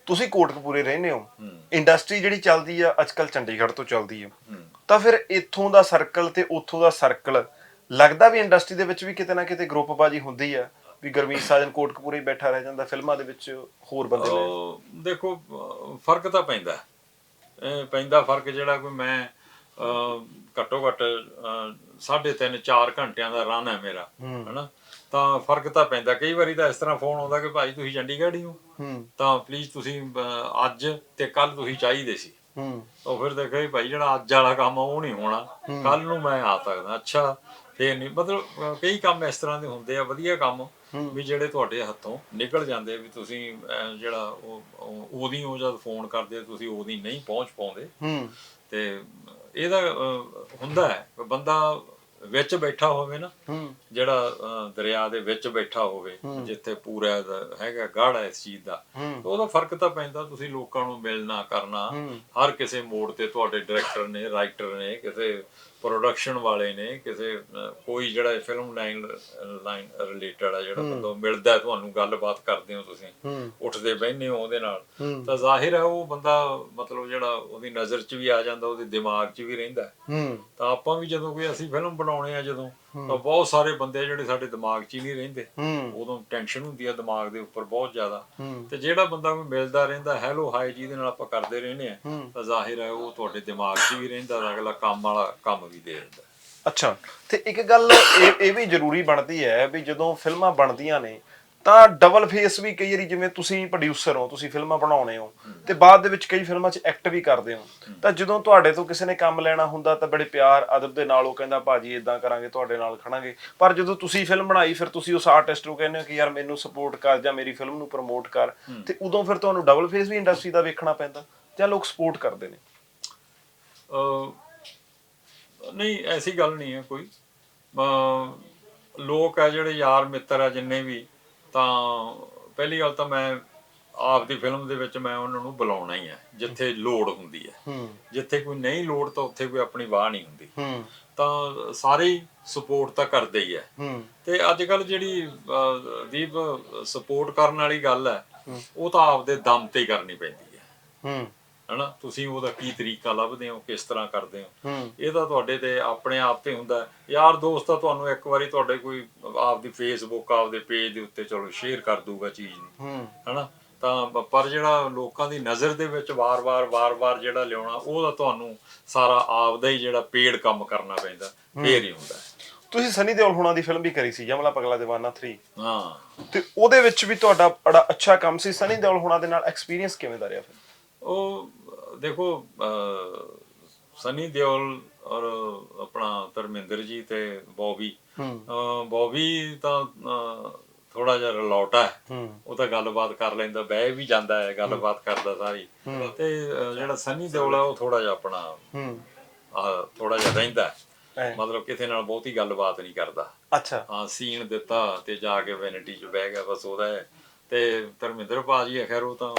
ਤੁਸੀਂ ਕੋਟਕਪੂਰੇ ਰਹਿੰਦੇ ਹੋ। ਇੰਡਸਟਰੀ ਜਿਹੜੀ ਚੱਲਦੀ ਆ ਅੱਜਕੱਲ ਚੰਡੀਗੜ੍ਹ ਤੋਂ ਚੱਲਦੀ ਆ। ਤਾਂ ਫਿਰ ਇੱਥੋਂ ਦਾ ਸਰਕਲ ਤੇ ਉੱਥੋਂ ਦਾ ਸਰਕਲ ਲੱਗਦਾ ਵੀ ਇੰਡਸਟਰੀ ਦੇ ਵਿੱਚ ਵੀ ਕਿਤੇ ਨਾ ਕਿਤੇ ਗਰੁੱਪਬਾਜੀ ਹੁੰਦੀ ਆ ਵੀ ਗਰਮੀਤ ਸਾਜਨ ਕੋਟਕਪੂਰੇ ਹੀ ਬੈਠਾ ਰਹਿ ਜਾਂਦਾ ਫਿਲਮਾਂ ਦੇ ਵਿੱਚ ਹੋਰ ਬੰਦੇ ਨੇ ਦੇਖੋ ਫ਼ਰਕ ਤਾਂ ਪੈਂਦਾ। ਪੈਂਦਾ ਫ਼ਰਕ ਜਿਹੜਾ ਕੋਈ ਮੈਂ ਘੱਟੋ ਘੱਟ 3.5 4 ਘੰਟਿਆਂ ਦਾ ਰਨ ਹੈ ਮੇਰਾ ਹਨਾ? ਤਾਂ ਫ਼ਰਕ ਤਾਂ ਪੈਂਦਾ। ਕਈ ਵਾਰੀ ਤਾਂ ਇਸ ਤਰ੍ਹਾਂ ਫੋਨ ਆਉਂਦਾ ਕਿ ਭਾਈ ਤੁਸੀਂ ਚੰਡੀਗੜ੍ਹ ਹੀ ਹੋ। ਹੂੰ। ਤਾਂ ਪਲੀਜ਼ ਤੁਸੀਂ ਅਹ, ਅੱਜ ਤੇ ਕੱਲ ਤੁਸੀਂ ਚਾਹੀਦੇ ਸੀ। ਹੂੰ। ਉਹ ਫਿਰ ਦੇਖਿਆ ਵੀ ਭਾਈ ਜਿਹੜਾ ਅੱਜ ਵਾਲਾ ਕੰਮ ਆ ਉਹ ਨਹੀਂ ਹੋਣਾ। ਕੱਲ ਨੂੰ ਮੈਂ ਆ ਸਕਦਾ। ਅੱਛਾ ਫੇਰ ਨਹੀਂ। ਮਤਲਬ ਅਹ, ਕਈ ਕੰਮ ਇਸ ਤਰ੍ਹਾਂ ਦੇ ਹੁੰਦੇ ਆ ਵਧੀਆ ਕੰਮ ਵੀ ਜਿਹੜੇ ਤੁਹਾਡੇ ਹੱਥੋਂ ਨਿਕਲ ਜਾਂਦੇ ਵੀ ਤੁਸੀਂ ਅਹ, ਜਿਹੜਾ ਉਹ ਉਹ- ਉਹਦੀ ਉਹ ਜਦ ਫੋਨ ਕਰਦੇ ਤੁਸੀਂ ਉਹਦੀ ਨਹੀਂ ਪਹੁੰਚ ਪਾਉਂਦੇ। ਹੂੰ। ਤੇ ਇਹਦਾ ਅਹ, ਹੁੰਦਾ ਹੈ। ਬੰਦਾ ਵਿੱਚ ਬੈਠਾ ਹੋਵੇ ਨਾ ਜਿਹੜਾ ਦਰਿਆ ਦੇ ਵਿੱਚ ਬੈਠਾ ਹੋਵੇ ਜਿੱਥੇ ਪੂਰਾ ਹੈਗਾ ਗਾੜਾ ਇਸ ਚੀਜ਼ ਦਾ। ਉਹਦਾ ਫ਼ਰਕ ਤਾਂ ਪੈਂਦਾ ਤੁਸੀਂ ਲੋਕਾਂ ਨੂੰ ਮਿਲਣਾ ਕਰਨਾ ਹਰ ਕਿਸੇ ਮੋੜ ਤੇ ਤੁਹਾਡੇ ਡਾਇਰੈਕਟਰ ਨੇ ਰਾਈਟਰ ਨੇ ਕਿਸੇ ਪ੍ਰੋਡਕਸ਼ਨ ਵਾਲੇ ਨੇ ਕਿਸੇ ਕੋਈ ਜਿਹੜਾ ਫਿਲਮ ਲਾਈਨ ਲਾਈਨ ਰਿਲੇਟਡ ਆ ਜਿਹੜਾ ਬੰਦਾ ਮਿਲਦਾ ਤੁਹਾਨੂੰ ਗੱਲਬਾਤ ਕਰਦੇ ਹੋ ਤੁਸੀਂ ਉੱਠਦੇ ਬਹਿੰਦੇ ਹੋ ਉਹਦੇ ਨਾਲ। ਤਾਂ ਜ਼ਾਹਿਰ ਹੈ ਉਹ ਬੰਦਾ ਮਤਲਬ ਜਿਹੜਾ ਉਹਦੀ ਨਜ਼ਰ 'ਚ ਵੀ ਆ ਜਾਂਦਾ ਉਹਦੇ ਦਿਮਾਗ 'ਚ ਵੀ ਰਹਿੰਦਾ ਤਾਂ ਆਪਾਂ ਵੀ ਜਦੋਂ ਕੋਈ ਅਸੀਂ ਫਿਲਮ ਬਣਾਉਣੇ ਆ ਜਦੋਂ ਤਾਂ ਬਹੁਤ ਸਾਰੇ ਬੰਦੇ ਜਿਹੜੇ ਸਾਡੇ ਦਿਮਾਗ 'ਚ ਹੀ ਨਹੀਂ ਰਹਿੰਦੇ। ਉਦੋਂ ਟੈਨਸ਼ਨ ਹੁੰਦੀ ਆ ਦਿਮਾਗ ਦੇ ਉੱਪਰ ਬਹੁਤ ਜ਼ਿਆਦਾ। ਤੇ ਜਿਹੜਾ ਬੰਦਾ ਕੋਈ ਮਿਲਦਾ ਰਹਿੰਦਾ ਹੈਲੋ ਹਾਈ ਜਿਹਦੇ ਨਾਲ ਆਪਾਂ ਕਰਦੇ ਰਹਿੰਦੇ ਆ ਤਾਂ ਜ਼ਾਹਿਰ ਹੈ ਉਹ ਤੁਹਾਡੇ ਦਿਮਾਗ 'ਚ ਵੀ ਰਹਿੰਦਾ ਤਾਂ ਅਗਲਾ ਕੰਮ ਵਾਲਾ ਕੰਮ ਵੀ ਦੇ ਦਿੰਦਾ। ਅੱਛਾ ਤੇ ਇੱਕ ਗੱਲ ਇਹ ਵੀ ਜ਼ਰੂਰੀ ਬਣਦੀ ਹੈ ਵੀ ਜਦੋਂ ਫਿਲਮਾਂ ਬਣਦੀਆਂ ਨੇ ਤਾਂ ਡਬਲ ਫੇਸ ਵੀ ਕਈ ਵਾਰੀ ਜਿਵੇਂ ਤੁਸੀਂ ਪ੍ਰੋਡਿਊਸਰ ਹੋ ਤੁਸੀਂ ਫਿਲਮਾਂ ਬਣਾਉਣੇ ਹੋ ਤੇ ਬਾਅਦ ਦੇ ਵਿੱਚ ਕਈ ਫਿਲਮਾਂ 'ਚ ਐਕਟ ਵੀ ਕਰਦੇ ਹੋ। ਤਾਂ ਜਦੋਂ ਤੁਹਾਡੇ ਤੋਂ ਕਿਸੇ ਨੇ ਕੰਮ ਲੈਣਾ ਹੁੰਦਾ ਤਾਂ ਬੜੇ ਪਿਆਰ ਅਦਬ ਦੇ ਨਾਲ ਉਹ ਕਹਿੰਦਾ ਭਾਜੀ ਇਦਾਂ ਕਰਾਂਗੇ ਤੁਹਾਡੇ ਨਾਲ ਖੜਾਂਗੇ। ਪਰ ਜਦੋਂ ਤੁਸੀਂ ਫਿਲਮ ਬਣਾਈ ਫਿਰ ਤੁਸੀਂ ਉਸ ਆਰਟਿਸਟ ਨੂੰ ਕਹਿੰਦੇ ਹੋ ਕਿ ਯਾਰ ਮੈਨੂੰ ਸਪੋਰਟ ਕਰ ਜਾਂ ਮੇਰੀ ਫਿਲਮ ਨੂੰ ਪ੍ਰਮੋਟ ਕਰ। ਤੇ ਉਦੋਂ ਫਿਰ ਤੁਹਾਨੂੰ ਡਬਲ ਫੇਸ ਵੀ ਇੰਡਸਟਰੀ ਦਾ ਵੇਖਣਾ ਪੈਂਦਾ ਜਾਂ ਲੋਕ ਸਪੋਰਟ ਕਰਦੇ ਨੇ? ਨਹੀਂ ਐਸੀ ਗੱਲ ਨਹੀਂ ਹੈ ਕੋਈ। ਲੋਕ ਆ ਜਿਹੜੇ ਯਾਰ ਮਿੱਤਰ ਆ ਜਿੰਨੇ ਵੀ ਤਾਂ ਪਹਿਲੀ ਗੱਲ ਤਾਂ ਮੈਂ ਆਪ ਦੀ ਫਿਲਮ ਦੇ ਵਿੱਚ ਮੈਂ ਉਹਨਾਂ ਨੂੰ ਬੁਲਾਉਣਾ ਹੀ ਹੈ ਜਿੱਥੇ ਲੋੜ ਹੁੰਦੀ ਹੈ। ਜਿੱਥੇ ਕੋਈ ਨਹੀਂ ਲੋੜ ਤਾਂ ਉੱਥੇ ਕੋਈ ਆਪਣੀ ਵਾਹ ਨਹੀਂ ਹੁੰਦੀ। ਤਾਂ ਸਾਰੇ ਸਪੋਰਟ ਤਾਂ ਕਰਦੇ ਹੀ ਹੈ। ਤੇ ਅੱਜ ਕੱਲ ਜਿਹੜੀ ਦੀਪ ਸਪੋਰਟ ਕਰਨ ਵਾਲੀ ਗੱਲ ਹੈ। ਉਹ ਤਾਂ ਆਪਦੇ ਦਮ ਤੇ ਹੀ ਕਰਨੀ ਪੈਂਦੀ ਹੂੰ। ਹਨਾ? ਤੁਸੀਂ ਉਹਦਾ ਕੀ ਤਰੀਕਾ ਲੱਭਦੇ ਹੋ ਕਿਸ ਤਰ੍ਹਾਂ ਕਰਦੇ ਹੋ? ਇਹ ਤਾਂ ਤੁਹਾਡੇ ਤੇ ਆਪਣੇ ਆਪ ਤੇ ਹੁੰਦਾ। ਯਾਰ ਦੋਸਤ ਤਾਂ ਤੁਹਾਨੂੰ ਇੱਕ ਵਾਰੀ ਤੁਹਾਡੇ ਕੋਈ ਆਪਦੀ ਫੇਸਬੁੱਕ ਆਪਦੇ ਪੇਜ ਦੇ ਉੱਤੇ ਚਲੋ ਸ਼ੇਅਰ ਕਰ ਦੂਗਾ ਚੀਜ਼ ਨੂੰ। ਹਨਾ? ਤਾਂ ਪਰ ਜਿਹੜਾ ਲੋਕਾਂ ਦੀ ਨਜ਼ਰ ਦੇ ਵਿੱਚ ਵਾਰ-ਵਾਰ ਵਾਰ-ਵਾਰ ਜਿਹੜਾ ਲਿਆਉਣਾ ਉਹਦਾ ਤੁਹਾਨੂੰ ਸਾਰਾ ਆਪਦਾ ਹੀ ਜਿਹੜਾ ਪੇਡ ਕੰਮ ਕਰਨਾ ਪੈਂਦਾ। ਫੇਰ ਹੀ ਹੁੰਦਾ। ਤੁਸੀਂ ਸਨੀ ਦਿਓਲ ਹੁਣਾਂ ਦੀ ਫਿਲਮ ਵੀ ਕਰੀ ਸੀ ਜਮਲਾ ਪਗਲਾ ਦੀਵਾਨਾ 3 ਹਾਂ। ਤੇ ਉਹਦੇ ਵਿੱਚ ਵੀ ਤੁਹਾਡਾ ਬੜਾ ਅੱਛਾ ਕੰਮ ਸੀ। ਸਨੀ ਦਿਓਲ ਹੁਣਾਂ ਦੇ ਨਾਲ ਐਕਸਪੀਰੀਅੰਸ ਕਿਵੇਂ ਦਾ ਰਿਹਾ ਫਿਰ? ਉਹ ਦੇਖੋ ਸਨੀ ਦਿਓਲ ਔਰ ਆਪਣਾ ਧਰਮਿੰਦਰ ਜੀ ਤੇ ਬੌਬੀ ਬੌਬੀ ਤਾਂ ਥੋੜਾ ਜਿਹਾ ਰਲੌਟਾ ਹੈ। ਉਹ ਤਾਂ ਗੱਲਬਾਤ ਕਰ ਲੈਂਦਾ ਬਹਿ ਵੀ ਜਾਂਦਾ ਹੈ ਗੱਲਬਾਤ ਕਰਦਾ ਸਾਰੀ। ਤੇ ਜਿਹੜਾ ਸਨੀ ਦਿਓਲ ਹੈ ਉਹ ਥੋੜਾ ਜਿਹਾ ਆਪਣਾ ਥੋੜਾ ਜਿਹਾ ਰਹਿੰਦਾ ਮਤਲਬ ਕਿਸੇ ਨਾਲ ਬਹੁਤੀ ਗੱਲਬਾਤ ਨਹੀਂ ਕਰਦਾ। ਅੱਛਾ। ਹਾਂ ਸੀਨ ਦਿੱਤਾ ਤੇ ਜਾ ਕੇ ਵੈਨਿਟੀ 'ਚ ਬਹਿ ਗਿਆ ਬਸ ਉਹਦਾ ਹੈ। ਤੇ ਧਰਮਿੰਦਰ ਭਾਜੀ ਹੈ ਖੈਰ ਉਹ ਤਾਂ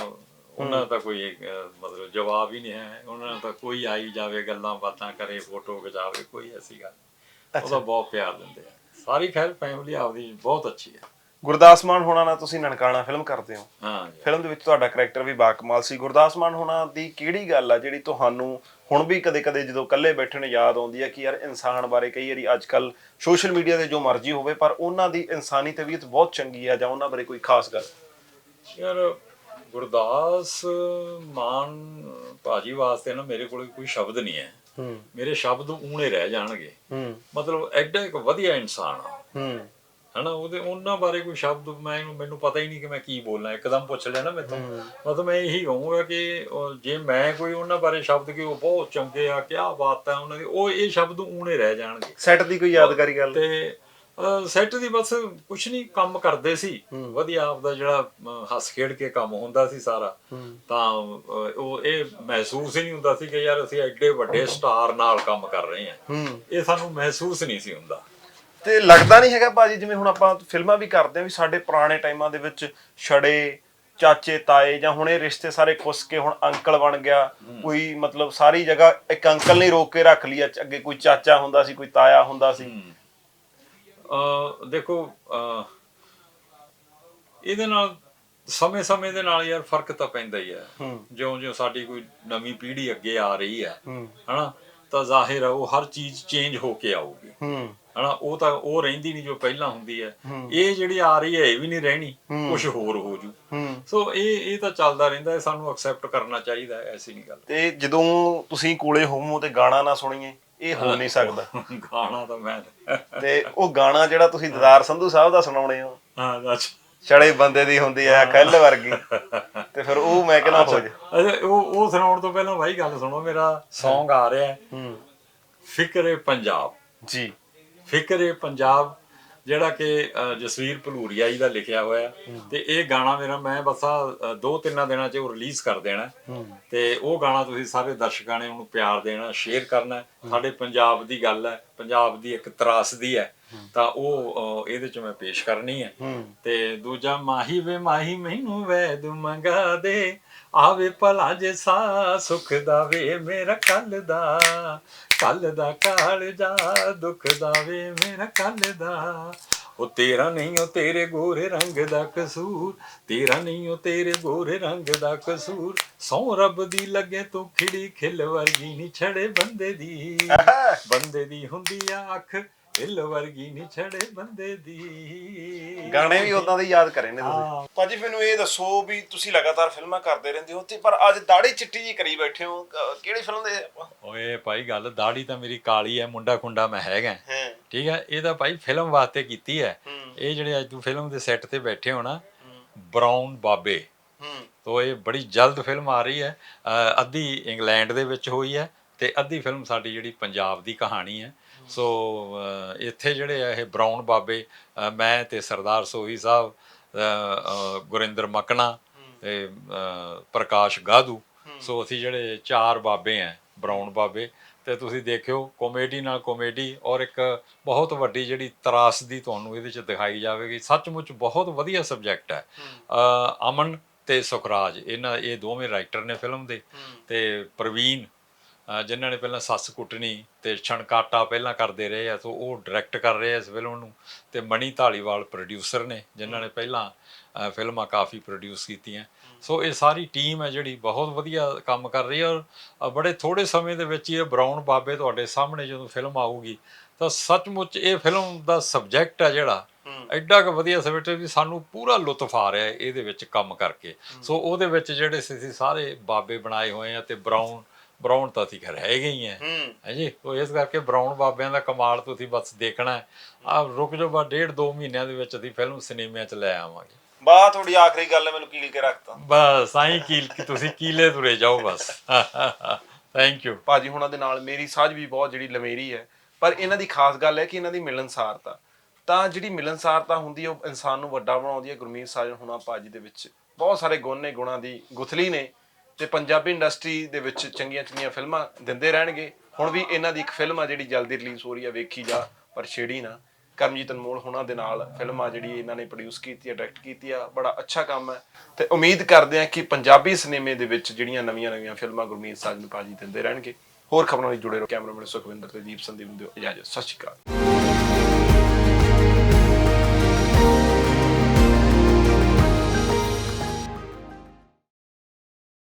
ਉਹਨਾਂ ਦਾ ਕੋਈ ਅਹ, ਮਤਲਬ ਜਵਾਬ ਹੀ ਨਹੀਂ ਹੈ। ਉਹਨਾਂ ਦਾ ਤਾਂ ਕੋਈ ਆਈ ਜਾਵੇ ਗੱਲਾਂ ਬਾਤਾਂ ਕਰੇ ਫੋਟੋ ਖਿਚਾਵੇ ਕੋਈ ਐਸੀ ਗੱਲ ਨਹੀਂ। ਉਹਦਾ ਬਹੁਤ ਪਿਆਰ ਦਿੰਦੇ ਆ। ਸਾਰੀ ਖੈਰ ਫੈਮਿਲੀ ਆਪਦੀ ਬਹੁਤ ਅੱਛੀ ਹੈ ਗੁਰਦਾਸ ਮਾਨ ਹੋਣਾ ਨਾਲ ਤੁਸੀਂ ਨਨਕਾਣਾ ਫਿਲਮ ਕਰਦੇ ਹੋ। ਹਾਂ ਜੀ। ਫਿਲਮ ਦੇ ਵਿੱਚ ਤੁਹਾਡਾ ਕੈਰੈਕਟਰ ਵੀ ਬਾਕਮਾਲ ਸੀ। ਗੁਰਦਾਸ ਮਾਨ ਹੋਣਾ ਦੀ ਕਿਹੜੀ ਗੱਲ ਆ ਜਿਹੜੀ ਤੁਹਾਨੂੰ ਹੁਣ ਵੀ ਕਦੇ-ਕਦੇ ਜਦੋਂ ਇਕੱਲੇ ਬੈਠੇ ਨੇ ਯਾਦ ਆਉਂਦੀ ਹੈ ਕਿ ਯਾਰ ਇਨਸਾਨ ਬਾਰੇ ਕਈ ਵਾਰੀ ਅੱਜਕੱਲ ਸੋਸ਼ਲ ਮੀਡੀਆ ਤੇ ਜੋ ਮਰਜ਼ੀ ਹੋਵੇ ਪਰ ਉਹਨਾਂ ਦੀ ਇਨਸਾਨੀ ਤਬੀਅਤ ਬਹੁਤ ਚੰਗੀ ਆ ਜਾਂ ਉਹਨਾਂ ਬਾਰੇ ਕੋਈ ਖਾਸ ਗੱਲ? ਯਾਰ ਗੁਰਦਾਸ ਮਾਨ ਭਾਜੀ ਵਾਸਤੇ ਨਾ ਮੇਰੇ ਕੋਲ ਕੋਈ ਸ਼ਬਦ ਨਹੀਂ ਹੈ। ਮੇਰੇ ਸ਼ਬਦ ਊਣੇ ਰਹਿ ਜਾਣਗੇ। ਮਤਲਬ ਐਡਾ ਇੱਕ ਵਧੀਆ ਇਨਸਾਨ ਆ। ਹੂੰ। ਹਨਾ ਉਹਦੇ ਉਹਨਾਂ ਬਾਰੇ ਕੋਈ ਸ਼ਬਦ ਮੈਂ ਮੈਨੂੰ ਪਤਾ ਹੀ ਨਹੀਂ ਕਿ ਮੈਂ ਕੀ ਬੋਲਣਾ ਇੱਕਦਮ ਪੁੱਛ ਲਿਆ ਨਾ ਮੈਨੂੰ ਮਤਲਬ ਮੈਂ ਇਹੀ ਕਹੂੰਗਾ ਕਿ ਜੇ ਮੈਂ ਕੋਈ ਉਹਨਾਂ ਬਾਰੇ ਸ਼ਬਦ ਕਿ ਉਹ ਬਹੁਤ ਚੰਗੇ ਆ ਕੀ ਬਾਤ ਹੈ ਉਹਨਾਂ ਦੀ ਉਹ ਇਹ ਸ਼ਬਦ ਊਣੇ ਰਹਿ ਜਾਣਗੇ। ਸੈੱਟ ਦੀ ਕੋਈ ਯਾਦਗਾਰੀ ਗੱਲ। ਤੇ ਸੈੱਟ ਦੀ ਬਸ ਕੁਛ ਨਹੀਂ ਕੰਮ ਕਰਦੇ ਸੀ। ਵਧੀਆ ਆਪਦਾ ਜਿਹੜਾ ਹੱਸ ਖੇਡ ਕੇ ਕੰਮ ਹੁੰਦਾ ਸੀ ਸਾਰਾ। ਤਾਂ ਉਹ ਇਹ ਮਹਿਸੂਸ ਹੀ ਨਹੀਂ ਹੁੰਦਾ ਸੀ ਕਿ ਯਾਰ ਅਸੀਂ ਐਡੇ ਵੱਡੇ ਸਟਾਰ ਨਾਲ ਕੰਮ ਕਰ ਰਹੇ ਹਾਂ। ਇਹ ਸਾਨੂੰ ਮਹਿਸੂਸ ਨਹੀਂ ਸੀ ਹੁੰਦਾ। ਤੇ ਲੱਗਦਾ ਨਹੀਂ ਹੈਗਾ ਬਾਜੀ ਜਿਵੇਂ ਹੁਣ ਆਪਾਂ ਫਿਲਮਾਂ ਵੀ ਕਰਦੇ ਆ ਵੀ ਸਾਡੇ ਪੁਰਾਣੇ ਟਾਈਮਾਂ ਦੇ ਵਿੱਚ ਛੜੇ ਚਾਚੇ ਤਾਏ ਜਾਂ ਹੁਣ ਇਹ ਰਿਸ਼ਤੇ ਸਾਰੇ ਖੁੱਸ ਕੇ ਹੁਣ ਅੰਕਲ ਬਣ ਗਿਆ। ਕੋਈ ਮਤਲਬ ਸਾਰੀ ਜਗ੍ਹਾ ਇੱਕ ਅੰਕਲ ਨਹੀਂ ਰੋਕ ਕੇ ਰੱਖ ਲਿਆ ਅੱਗੇ ਕੋਈ ਚਾਚਾ ਹੁੰਦਾ ਸੀ ਕੋਈ ਤਾਇਆ ਹੁੰਦਾ ਸੀ। ਦੇਖੋ ਇਹਦੇ ਨਾਲ ਸਮੇਂ-ਸਮੇਂ ਦੇ ਨਾਲ ਯਾਰ ਫ਼ਰਕ ਤਾਂ ਪੈਂਦਾ ਹੀ ਹੈ। ਹੂੰ। ਜਿਉਂ-ਜਿਉਂ ਸਾਡੀ ਕੋਈ ਨਵੀਂ ਪੀੜ੍ਹੀ ਅੱਗੇ ਆ ਰਹੀ ਹੈ ਹੂੰ। ਹਨਾ ਤਾਂ ਜ਼ਾਹਿਰ ਹੈ ਉਹ ਹਰ ਚੀਜ਼ ਚੇਂਜ ਹੋ ਕੇ ਆਊਗੀ। ਹਨਾ ਉਹ ਤਾਂ ਉਹ ਰਹਿੰਦੀ ਨਹੀਂ ਜੋ ਪਹਿਲਾਂ ਹੁੰਦੀ ਹੈ। ਇਹ ਜਿਹੜੀ ਆ ਰਹੀ ਹੈ ਇਹ ਵੀ ਨਹੀਂ ਰਹਿਣੀ ਕੁਝ ਹੋਰ ਹੋ ਜੂ। ਸੋ ਇਹ ਇਹ ਤਾਂ ਚੱਲਦਾ ਰਹਿੰਦਾ ਹੈ ਸਾਨੂੰ ਐਕਸੈਪਟ ਕਰਨਾ ਚਾਹੀਦਾ ਐਸੀ ਨਹੀਂ ਗੱਲ। ਤੇ ਜਦੋਂ ਤੁਸੀਂ ਕੋਲੇ ਹੋਵੋ ਤੇ ਗਾਣਾ ਨਾ ਸੁਣੀਏ ਇਹ ਹੋ ਨਹੀਂ ਸਕਦਾ। ਗਾਣਾ ਤਾਂ ਮੈਂ ਤੇ ਉਹ ਗਾਣਾ ਜਿਹੜਾ ਤੁਸੀਂ ਦਦਾਰ ਸੰਧੂ ਸਾਹਿਬ ਦਾ ਸੁਣਾਉਣੇ ਹੋ। ਹਾਂ ਦੱਸ ਛੜੇ ਬੰਦੇ ਦੀ ਹੁੰਦੀ ਆ ਖੱਲ ਵਰਗੀ। ਤੇ ਫਿਰ ਉਹ ਮੈਂ ਕਹਿੰਦਾ ਹੋ ਜਾ। ਅੱਛਾ ਉਹ ਉਹ ਸੁਣਾਉਣ ਤੋਂ ਪਹਿਲਾਂ ਭਾਈ ਗੱਲ ਸੁਣੋ ਮੇਰਾ Song ਆ ਰਿਹਾ। ਹੈ ਹੂੰ। ਫਿਕਰੇ ਪੰਜਾਬ। ਜੀ। ਫਿਕਰ ਪੰਜਾਬ ਜਿਹੜਾ ਕਿ ਜਸਵੀਰ ਭਲੂਰੀਆ ਜੀ ਦਾ ਲਿਖਿਆ ਹੋਇਆ ਤੇ ਇਹ ਗਾਣਾ ਮੇਰਾ ਮੈਂ ਬਸ ਆ ਦੋ ਤਿੰਨਾਂ ਦਿਨਾਂ 'ਚ ਉਹ ਰਿਲੀਜ਼ ਕਰ ਦੇਣਾ ਤੇ ਉਹ ਗਾਣਾ ਤੁਸੀਂ ਸਾਰੇ ਦਰਸ਼ਕਾਂ ਨੇ ਉਹਨੂੰ ਪਿਆਰ ਦੇਣਾ ਸ਼ੇਅਰ ਕਰਨਾ ਸਾਡੇ ਪੰਜਾਬ ਦੀ ਗੱਲ ਹੈ ਪੰਜਾਬ ਦੀ ਇੱਕ ਤਰਾਸਦੀ ਹੈ। ਤਾਂ ਉਹ ਇਹਦੇ 'ਚ ਮੈਂ ਪੇਸ਼ ਕਰਨੀ ਹੈ। ਤੇ ਦੂਜਾ ਮਾਹੀ ਵੇ ਮਾਹੀ ਮੈਨੂੰ ਵੈਦ ਮੰਗਾ ਦੇ। ਆਵੇ ਭਲਾ ਜੇ ਸਾ ਸੁਖ ਦਾ ਵੇ ਮੇਰਾ ਕੱਲ ਦਾ। ਕੱਲ ਦਾ ਕਾਲ ਜਾ ਦੁੱਖ ਦਾ ਵੇ ਮੇਰਾ ਕੱਲ ਦਾ। ਉਹ ਤੇਰਾ ਨਹੀਂ ਉਹ ਤੇਰੇ ਗੋਰੇ ਰੰਗ ਦਾ ਕਸੂਰ। ਤੇਰਾ ਨਹੀਂ ਉਹ ਤੇਰੇ ਗੋਰੇ ਰੰਗ ਦਾ ਕਸੂਰ। ਸੌ ਰੱਬ ਦੀ ਲੱਗੇ ਤੂੰ ਖਿੜੀ ਖਿਲ ਵਰਗੀ ਨਹੀਂ ਛੜੇ ਬੰਦੇ ਦੀ। ਬੰਦੇ ਦੀ ਹੁੰਦੀ ਆ ਅੱਖ ਹਿੱਲ ਵਰਗੀ ਨਹੀਂ ਛੜੇ ਬੰਦੇ ਦੀ। ਗਾਣੇ ਵੀ ਉਦਾਂ ਦੇ ਯਾਦ ਕਰੇ ਨੇ। ਤੁਸੀਂ। ਭਾਜੀ ਮੈਨੂੰ ਇਹ ਦੱਸੋ ਵੀ ਤੁਸੀਂ ਲਗਾਤਾਰ ਫਿਲਮਾਂ ਕਰਦੇ ਰਹਿੰਦੇ ਹੋ ਤੇ ਪਰ ਅੱਜ ਦਾੜੀ ਚਿੱਟੀ ਜੀ ਕਰੀ ਬੈਠੇ ਹੋ। ਕ- ਕਿਹੜੀ ਫਿਲਮ ਦੇ ਓਏ ਭਾਈ ਗੱਲ ਦਾੜੀ ਤਾਂ ਮੇਰੀ ਕਾਲੀ ਹੈ ਮੁੰਡਾ ਖੁੰਡਾ ਮੈਂ ਹੈਗਾ। ਹਾਂ। ਠੀਕ ਹੈ ਇਹ ਤਾਂ ਭਾਈ ਫਿਲਮ ਵਾਸਤੇ ਕੀਤੀ ਹੈ ਹੂੰ। ਇਹ ਜਿਹੜੇ ਅੱਜ ਤੂੰ ਫਿਲਮ ਦੇ ਸੈੱਟ ਤੇ ਬੈਠੇ ਹੋ ਨਾ ਬਰਾਊਨ ਬਾਬੇ। ਹੂੰ। ਤੋ ਇਹ ਬੜੀ ਜਲਦ ਫਿਲਮ ਆ ਰਹੀ ਹੈ ਅੱਧੀ ਇੰਗਲੈਂਡ ਦੇ ਵਿੱਚ ਹੋਈ ਹੈ ਤੇ ਅੱਧੀ ਫਿਲਮ ਸਾਡੀ ਜਿਹੜੀ ਪੰਜਾਬ ਦੀ ਕਹਾਣੀ ਹੈ ਸੋ ਇੱਥੇ ਜਿਹੜੇ ਆ ਇਹ ਬਰਾਊਨ ਬਾਬੇ ਮੈਂ ਤੇ ਸਰਦਾਰ ਸੋਹੀ ਸਾਹਿਬ ਗੁਰਿੰਦਰ ਮਕਨਾ ਤੇ ਪ੍ਰਕਾਸ਼ ਗਾਦੂ ਸੋ ਅਸੀਂ ਜਿਹੜੇ ਚਾਰ ਬਾਬੇ ਆ ਬਰਾਊਨ ਬਾਬੇ ਤੇ ਤੁਸੀਂ ਦੇਖਿਓ ਕਾਮੇਡੀ ਨਾਲ ਕਾਮੇਡੀ ਔਰ ਇੱਕ ਬਹੁਤ ਵੱਡੀ ਜਿਹੜੀ ਤਰਾਸਦੀ ਤੁਹਾਨੂੰ ਇਹਦੇ ਚ ਦਿਖਾਈ ਜਾਵੇਗੀ ਸੱਚਮੁੱਚ ਬਹੁਤ ਵਧੀਆ ਸਬਜੈਕਟ ਹੈ। ਅ, ਅਮਨ ਤੇ ਸੁਖਰਾਜ ਇਹਨਾਂ ਇਹ ਦੋਵੇਂ ਰਾਈਟਰ ਨੇ ਫਿਲਮ ਦੇ। ਤੇ ਪ੍ਰਵੀਨ ਜਿਨ੍ਹਾਂ ਨੇ ਪਹਿਲਾਂ ਸੱਸ ਕੁੱਟਣੀ ਤੇ ਛਣਕਾਟਾ ਪਹਿਲਾਂ ਕਰਦੇ ਰਹੇ ਆ ਸੋ ਉਹ ਡਾਇਰੈਕਟ ਕਰ ਰਹੇ ਆ ਇਸ ਫਿਲਮ ਨੂੰ ਤੇ ਮਣੀ ਢਾਲੀਵਾਲ ਪ੍ਰੋਡਿਊਸਰ ਨੇ ਜਿਨ੍ਹਾਂ ਨੇ ਪਹਿਲਾਂ ਫਿਲਮਾਂ ਕਾਫੀ ਪ੍ਰੋਡਿਊਸ ਕੀਤੀਆਂ। ਸੋ ਇਹ ਸਾਰੀ ਟੀਮ ਹੈ ਜਿਹੜੀ ਬਹੁਤ ਵਧੀਆ ਕੰਮ ਕਰ ਰਹੀ ਹੈ ਔਰ ਬੜੇ ਥੋੜੇ ਸਮੇਂ ਦੇ ਵਿੱਚ ਹੀ ਇਹ ਬਰਾਊਨ ਬਾਬੇ ਤੁਹਾਡੇ ਸਾਹਮਣੇ ਜਦੋਂ ਫਿਲਮ ਆਊਗੀ ਤਾਂ ਸੱਚਮੁੱਚ ਇਹ ਫਿਲਮ ਦਾ ਸਬਜੈਕਟ ਹੈ ਜਿਹੜਾ ਐਡਾ ਕੁ ਵਧੀਆ ਸਬਜੈਕਟ ਵੀ ਸਾਨੂੰ ਪੂਰਾ ਲੁਤਫ ਆ ਰਿਹਾ ਹੈ ਇਹਦੇ ਵਿੱਚ ਕੰਮ ਕਰਕੇ। ਸੋ ਉਹਦੇ ਵਿੱਚ ਜਿਹੜੇ ਅਸੀਂ ਸਾਰੇ ਬਾਬੇ ਬਣਾਏ ਹੋਏ ਆ ਤੇ ਬਰਾਊਨ ਬਰਾਊਨ ਤਾਂ ਅਸੀਂ ਖੈਰ ਹੈਗੇ ਹੀ ਹੂੰ। ਹਾਂਜੀ ਉਹ ਇਸ ਕਰਕੇ ਬਰਾਊਨ ਬਾਬਿਆਂ ਦਾ ਕਮਾਲ ਤੁਸੀਂ ਬਸ ਦੇਖਣਾ ਆ ਰੁਕ ਜਾਓ ਬਾ ਡੇਢ ਦੋ ਮਹੀਨਿਆਂ ਦੇ ਵਿੱਚ ਅਸੀਂ ਫਿਲਮ ਸਿਨੇਮਿਆਂ 'ਚ ਲੈ ਆਵਾਂਗੇ। ਬਾ ਤੁਹਾਡੀ ਆਖਰੀ ਗੱਲ ਮੈਨੂੰ ਕੀਲ ਕੇ ਰੱਖਤਾ ਬਸ ਆਈ ਕੀਲ ਤੁਸੀਂ ਕੀਲੇ ਤੁਰੇ ਜਾਓ ਬਸ। ਥੈਂਕ ਯੂ ਭਾਜੀ ਹੁਣਾਂ ਦੇ ਨਾਲ ਮੇਰੀ ਸਾਝ ਵੀ ਬਹੁਤ ਜਿਹੜੀ ਲਮੇਰੀ ਹੈ ਪਰ ਇਹਨਾਂ ਦੀ ਖਾਸ ਗੱਲ ਹੈ ਕਿ ਇਹਨਾਂ ਦੀ ਮਿਲਨਸਾਰਤਾ। ਤਾਂ ਜਿਹੜੀ ਮਿਲਨਸਾਰਤਾ ਹੁੰਦੀ ਹੈ ਉਹ ਇਨਸਾਨ ਨੂੰ ਵੱਡਾ ਬਣਾਉਂਦੀ ਹੈ। ਗੁਰਮੀਤ ਸਾਜਨ ਹੁਣਾਂ ਭਾਜੀ ਦੇ ਵਿੱਚ ਬਹੁਤ ਸਾਰੇ ਗੁਣ ਨੇ ਗੁਣਾਂ ਦੀ ਗੁਥਲੀ ਨੇ। ਤੇ ਪੰਜਾਬੀ ਇੰਡਸਟਰੀ ਦੇ ਵਿੱਚ ਚੰਗੀਆਂ ਚੰਗੀਆਂ ਫਿਲਮਾਂ ਦਿੰਦੇ ਰਹਿਣਗੇ, ਹੁਣ ਵੀ ਇਹਨਾਂ ਦੀ ਇੱਕ ਫਿਲਮ ਆ ਜਿਹੜੀ ਜਲਦੀ ਰਿਲੀਜ਼ ਹੋ ਰਹੀ ਆ, ਵੇਖੀ ਜਾ, ਪਰ ਛੇੜੀ ਨਾ। ਕਰਮਜੀਤ ਅਨਮੋਲ ਹੁਣਾਂ ਦੇ ਨਾਲ ਫਿਲਮ ਆ ਜਿਹੜੀ ਇਹਨਾਂ ਨੇ ਪ੍ਰੋਡਿਊਸ ਕੀਤੀ ਆ ਡਾਇਰੈਕਟ ਕੀਤੀ ਆ, ਬੜਾ ਅੱਛਾ ਕੰਮ ਹੈ ਤੇ ਉਮੀਦ ਕਰਦੇ ਹਾਂ ਕਿ ਪੰਜਾਬੀ ਸਿਨੇਮੇ ਦੇ ਵਿੱਚ ਜਿਹੜੀਆਂ ਨਵੀਆਂ-ਨਵੀਆਂ ਫਿਲਮਾਂ ਗੁਰਮੀਤ ਸਾਜਨ ਭਾਜੀ ਦਿੰਦੇ ਰਹਿਣਗੇ। ਹੋਰ ਖਬਰਾਂ ਲਈ ਜੁੜੇ ਰਹੋ ਕੈਮਰਾਮੈਨ ਸੁਖਵਿੰਦਰ ਤੇ ਦੀਪ ਸੰਦੀਪ ਨੂੰ ਦਿਓ ਇਜਾਜ਼ਤ। ਸਤਿ ਸ਼੍ਰੀ ਅਕਾਲ।